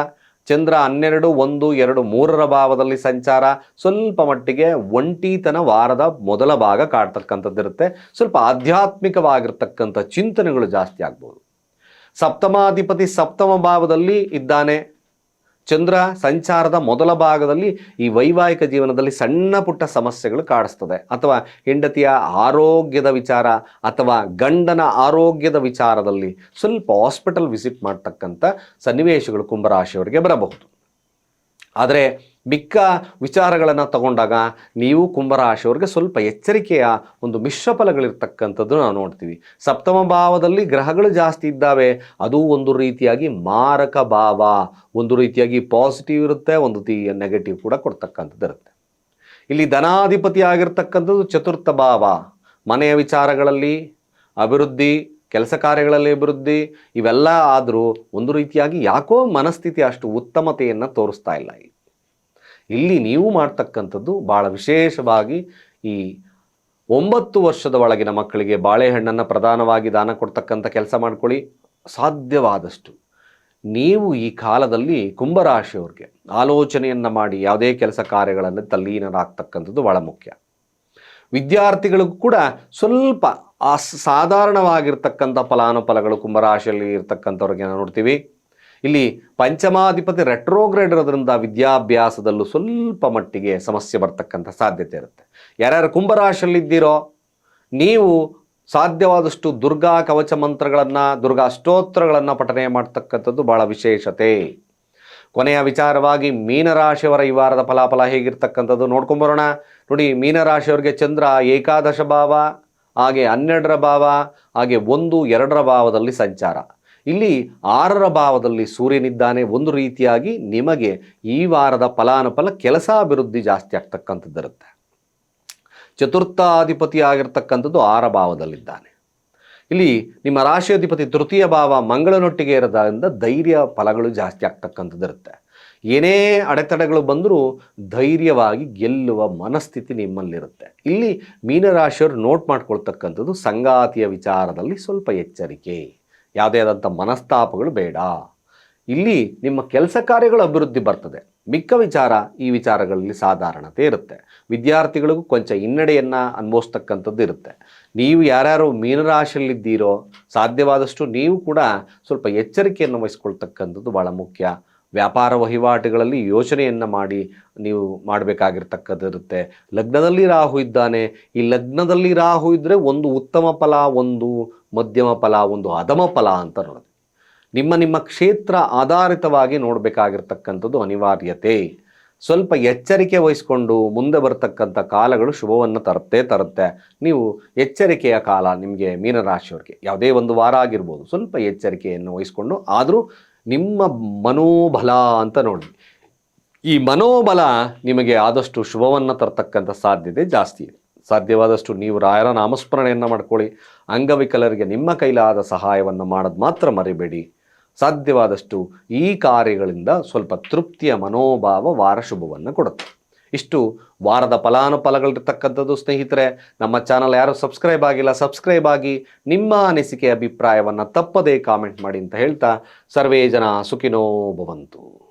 Speaker 1: ಚಂದ್ರ ಹನ್ನೆರಡು, ಒಂದು, ಎರಡು, ಮೂರರ ಭಾವದಲ್ಲಿ ಸಂಚಾರ. ಸ್ವಲ್ಪ ಮಟ್ಟಿಗೆ ಒಂಟಿತನ ವಾರದ ಮೊದಲ ಭಾಗ ಕಾಡ್ತಕ್ಕಂಥದ್ದಿರುತ್ತೆ. ಸ್ವಲ್ಪ ಆಧ್ಯಾತ್ಮಿಕವಾಗಿರ್ತಕ್ಕಂಥ ಚಿಂತನೆಗಳು ಜಾಸ್ತಿ ಆಗ್ಬೋದು. ಸಪ್ತಮಾಧಿಪತಿ ಸಪ್ತಮ ಭಾವದಲ್ಲಿ ಇದ್ದಾನೆ. ಚಂದ್ರ ಸಂಚಾರದ ಮೊದಲ ಭಾಗದಲ್ಲಿ ಈ ವೈವಾಹಿಕ ಜೀವನದಲ್ಲಿ ಸಣ್ಣ ಪುಟ್ಟ ಸಮಸ್ಯೆಗಳು ಕಾಡಿಸ್ತದೆ. ಅಥವಾ ಹೆಂಡತಿಯ ಆರೋಗ್ಯದ ವಿಚಾರ ಅಥವಾ ಗಂಡನ ಆರೋಗ್ಯದ ವಿಚಾರದಲ್ಲಿ ಸ್ವಲ್ಪ ಹಾಸ್ಪಿಟಲ್ ವಿಸಿಟ್ ಮಾಡ್ತಕ್ಕಂಥ ಸನ್ನಿವೇಶಗಳು ಕುಂಭರಾಶಿಯವರಿಗೆ ಬರಬಹುದು. ಆದರೆ ಮಿಕ್ಕ ವಿಚಾರಗಳನ್ನು ತಗೊಂಡಾಗ ನೀವು ಕುಂಭರಾಶಿಯವ್ರಿಗೆ ಸ್ವಲ್ಪ ಎಚ್ಚರಿಕೆಯ ಒಂದು ಮಿಶ್ರ ಫಲಗಳಿರ್ತಕ್ಕಂಥದ್ದು ನಾವು ನೋಡ್ತೀವಿ. ಸಪ್ತಮ ಭಾವದಲ್ಲಿ ಗ್ರಹಗಳು ಜಾಸ್ತಿ ಇದ್ದಾವೆ, ಅದು ಒಂದು ರೀತಿಯಾಗಿ ಮಾರಕ ಭಾವ, ಒಂದು ರೀತಿಯಾಗಿ ಪಾಸಿಟಿವ್ ಇರುತ್ತೆ, ಒಂದು ನೆಗೆಟಿವ್ ಕೂಡ ಕೊಡ್ತಕ್ಕಂಥದ್ದು ಇರುತ್ತೆ. ಇಲ್ಲಿ ಧನಾಧಿಪತಿ ಆಗಿರ್ತಕ್ಕಂಥದ್ದು ಚತುರ್ಥ ಭಾವ, ಮನೆಯ ವಿಚಾರಗಳಲ್ಲಿ ಅಭಿವೃದ್ಧಿ, ಕೆಲಸ ಕಾರ್ಯಗಳಲ್ಲಿ ಅಭಿವೃದ್ಧಿ, ಇವೆಲ್ಲ ಆದರೂ ಒಂದು ರೀತಿಯಾಗಿ ಯಾಕೋ ಮನಸ್ಥಿತಿ ಅಷ್ಟು ಉತ್ತಮತೆಯನ್ನು ತೋರಿಸ್ತಾ ಇಲ್ಲ. ಇಲ್ಲಿ ನೀವು ಮಾಡ್ತಕ್ಕಂಥದ್ದು ಭಾಳ ವಿಶೇಷವಾಗಿ ಈ ಒಂಬತ್ತು ವರ್ಷದ ಒಳಗಿನ ಮಕ್ಕಳಿಗೆ ಬಾಳೆಹಣ್ಣನ್ನು ಪ್ರಧಾನವಾಗಿ ದಾನ ಕೊಡ್ತಕ್ಕಂಥ ಕೆಲಸ ಮಾಡ್ಕೊಳ್ಳಿ. ಸಾಧ್ಯವಾದಷ್ಟು ನೀವು ಈ ಕಾಲದಲ್ಲಿ ಕುಂಭರಾಶಿಯವ್ರಿಗೆ ಆಲೋಚನೆಯನ್ನು ಮಾಡಿ ಯಾವುದೇ ಕೆಲಸ ಕಾರ್ಯಗಳನ್ನು ತಲ್ಲೀನರಾಗ್ತಕ್ಕಂಥದ್ದು ಭಾಳ ಮುಖ್ಯ. ವಿದ್ಯಾರ್ಥಿಗಳಿಗೂ ಕೂಡ ಸ್ವಲ್ಪ ಅಸ್ ಸಾಧಾರಣವಾಗಿರ್ತಕ್ಕಂಥ ಫಲಾನುಫಲಗಳು ಕುಂಭರಾಶಿಯಲ್ಲಿ ಇರ್ತಕ್ಕಂಥವ್ರಿಗೆ ನಾವು ನೋಡ್ತೀವಿ. ಇಲ್ಲಿ ಪಂಚಮಾಧಿಪತಿ ರೆಟ್ರೋಗ್ರೇಡ್ ಇರೋದ್ರಿಂದ ವಿದ್ಯಾಭ್ಯಾಸದಲ್ಲೂ ಸ್ವಲ್ಪ ಮಟ್ಟಿಗೆ ಸಮಸ್ಯೆ ಬರ್ತಕ್ಕಂಥ ಸಾಧ್ಯತೆ ಇರುತ್ತೆ. ಯಾರ್ಯಾರು ಕುಂಭರಾಶಿಯಲ್ಲಿದ್ದೀರೋ ನೀವು ಸಾಧ್ಯವಾದಷ್ಟು ದುರ್ಗಾ ಕವಚ ಮಂತ್ರಗಳನ್ನು, ದುರ್ಗಾ ಸ್ತೋತ್ರಗಳನ್ನು ಪಠನೆ ಮಾಡ್ತಕ್ಕಂಥದ್ದು ಭಾಳ ವಿಶೇಷತೆ. ಕೊನೆಯ ವಿಚಾರವಾಗಿ ಮೀನರಾಶಿಯವರ ಈ ವಾರದ ಫಲಾಫಲ ಹೇಗಿರ್ತಕ್ಕಂಥದ್ದು ನೋಡ್ಕೊಂಬರೋಣ ನೋಡಿ, ಮೀನರಾಶಿಯವರಿಗೆ ಚಂದ್ರ ಏಕಾದಶ ಭಾವ, ಹಾಗೆ ಹನ್ನೆರಡರ ಭಾವ, ಹಾಗೆ ಒಂದು, ಎರಡರ ಭಾವದಲ್ಲಿ ಸಂಚಾರ. ಇಲ್ಲಿ ಆರರ ಭಾವದಲ್ಲಿ ಸೂರ್ಯನಿದ್ದಾನೆ ಒಂದು ರೀತಿಯಾಗಿ ನಿಮಗೆ ಈ ವಾರದ ಫಲಾನುಫಲ ಕೆಲಸ ಅಭಿವೃದ್ಧಿ ಜಾಸ್ತಿ ಆಗ್ತಕ್ಕಂಥದ್ದಿರುತ್ತೆ. ಚತುರ್ಥಾಧಿಪತಿ ಆಗಿರ್ತಕ್ಕಂಥದ್ದು ಆರ ಭಾವದಲ್ಲಿದ್ದಾನೆ. ಇಲ್ಲಿ ನಿಮ್ಮ ರಾಶಿಯಾಧಿಪತಿ ತೃತೀಯ ಭಾವ ಮಂಗಳನೊಟ್ಟಿಗೆ ಇರೋದರಿಂದ ಧೈರ್ಯ ಫಲಗಳು ಜಾಸ್ತಿ ಆಗ್ತಕ್ಕಂಥದ್ದಿರುತ್ತೆ. ಏನೇ ಅಡೆತಡೆಗಳು ಬಂದರೂ ಧೈರ್ಯವಾಗಿ ಗೆಲ್ಲುವ ಮನಸ್ಥಿತಿ ನಿಮ್ಮಲ್ಲಿರುತ್ತೆ. ಇಲ್ಲಿ ಮೀನರಾಶಿಯವರು ನೋಟ್ ಮಾಡ್ಕೊಳ್ತಕ್ಕಂಥದ್ದು ಸಂಗಾತಿಯ ವಿಚಾರದಲ್ಲಿ ಸ್ವಲ್ಪ ಎಚ್ಚರಿಕೆ. ಯಾವುದೇ ಆದಂಥ ಮನಸ್ತಾಪಗಳು ಬೇಡ. ಇಲ್ಲಿ ನಿಮ್ಮ ಕೆಲಸ ಕಾರ್ಯಗಳು ಅಭಿವೃದ್ಧಿ ಬರ್ತದೆ. ಮಿಕ್ಕ ವಿಚಾರ ಈ ವಿಚಾರಗಳಲ್ಲಿ ಸಾಧಾರಣತೆ ಇರುತ್ತೆ. ವಿದ್ಯಾರ್ಥಿಗಳಿಗೂ ಕೊಂಚ ಹಿನ್ನಡೆಯನ್ನು ಅನುಭವಿಸ್ತಕ್ಕಂಥದ್ದು ಇರುತ್ತೆ. ನೀವು ಯಾರ್ಯಾರು ಮೀನರಾಶಿಯಲ್ಲಿದ್ದೀರೋ, ಸಾಧ್ಯವಾದಷ್ಟು ನೀವು ಕೂಡ ಸ್ವಲ್ಪ ಎಚ್ಚರಿಕೆಯನ್ನು ವಹಿಸ್ಕೊಳ್ತಕ್ಕಂಥದ್ದು ಭಾಳ ಮುಖ್ಯ. ವ್ಯಾಪಾರ ವಹಿವಾಟುಗಳಲ್ಲಿ ಯೋಚನೆಯನ್ನು ಮಾಡಿ ನೀವು ಮಾಡಬೇಕಾಗಿರ್ತಕ್ಕದ್ದು ಇರುತ್ತೆ. ಲಗ್ನದಲ್ಲಿ ರಾಹು ಇದ್ದಾನೆ. ಈ ಲಗ್ನದಲ್ಲಿ ರಾಹು ಇದ್ದರೆ ಒಂದು ಉತ್ತಮ ಫಲ, ಒಂದು ಮಧ್ಯಮ ಫಲ, ಒಂದು ಅಧಮ ಫಲ ಅಂತ ನೋಡೋದು. ನಿಮ್ಮ ನಿಮ್ಮ ಕ್ಷೇತ್ರ ಆಧಾರಿತವಾಗಿ ನೋಡಬೇಕಾಗಿರ್ತಕ್ಕಂಥದ್ದು ಅನಿವಾರ್ಯತೆ. ಸ್ವಲ್ಪ ಎಚ್ಚರಿಕೆ ವಹಿಸ್ಕೊಂಡು ಮುಂದೆ ಬರತಕ್ಕಂಥ ಕಾಲಗಳು ಶುಭವನ್ನು ತರುತ್ತೆ ತರುತ್ತೆ. ನೀವು ಎಚ್ಚರಿಕೆಯ ಕಾಲ ನಿಮಗೆ ಮೀನರಾಶಿಯವ್ರಿಗೆ, ಯಾವುದೇ ಒಂದು ವಾರ ಆಗಿರ್ಬೋದು, ಸ್ವಲ್ಪ ಎಚ್ಚರಿಕೆಯನ್ನು ವಹಿಸ್ಕೊಂಡು, ಆದರೂ ನಿಮ್ಮ ಮನೋಬಲ ಅಂತ ನೋಡಿ. ಈ ಮನೋಬಲ ನಿಮಗೆ ಆದಷ್ಟು ಶುಭವನ್ನು ತರತಕ್ಕಂಥ ಸಾಧ್ಯತೆ ಜಾಸ್ತಿ ಇದೆ. ಸಾಧ್ಯವಾದಷ್ಟು ನೀವು ರಾಯರ ನಾಮಸ್ಮರಣೆಯನ್ನು ಮಾಡ್ಕೊಳ್ಳಿ. ಅಂಗವಿಕಲರಿಗೆ ನಿಮ್ಮ ಕೈಲಾದ ಸಹಾಯವನ್ನು ಮಾಡೋದು ಮಾತ್ರ ಮರಿಬೇಡಿ. ಸಾಧ್ಯವಾದಷ್ಟು ಈ ಕಾರ್ಯಗಳಿಂದ ಸ್ವಲ್ಪ ತೃಪ್ತಿಯ ಮನೋಭಾವ ವಾರ ಶುಭವನ್ನು ಕೊಡುತ್ತೆ. ಇಷ್ಟು ವಾರದ ಫಲಾನುಫಲಗಳಿರ್ತಕ್ಕಂಥದ್ದು ಸ್ನೇಹಿತರೆ, ನಮ್ಮ ಚಾನಲ್ ಯಾರು ಸಬ್ಸ್ಕ್ರೈಬ್ ಆಗಿಲ್ಲ, ಸಬ್ಸ್ಕ್ರೈಬ್ ಆಗಿ ನಿಮ್ಮ ಅನಿಸಿಕೆ, ಅಭಿಪ್ರಾಯವನ್ನು ತಪ್ಪದೇ ಕಾಮೆಂಟ್ ಮಾಡಿ ಅಂತ ಹೇಳ್ತಾ, ಸರ್ವೇ ಜನ ಸುಖಿನೋ ಭವಂತು.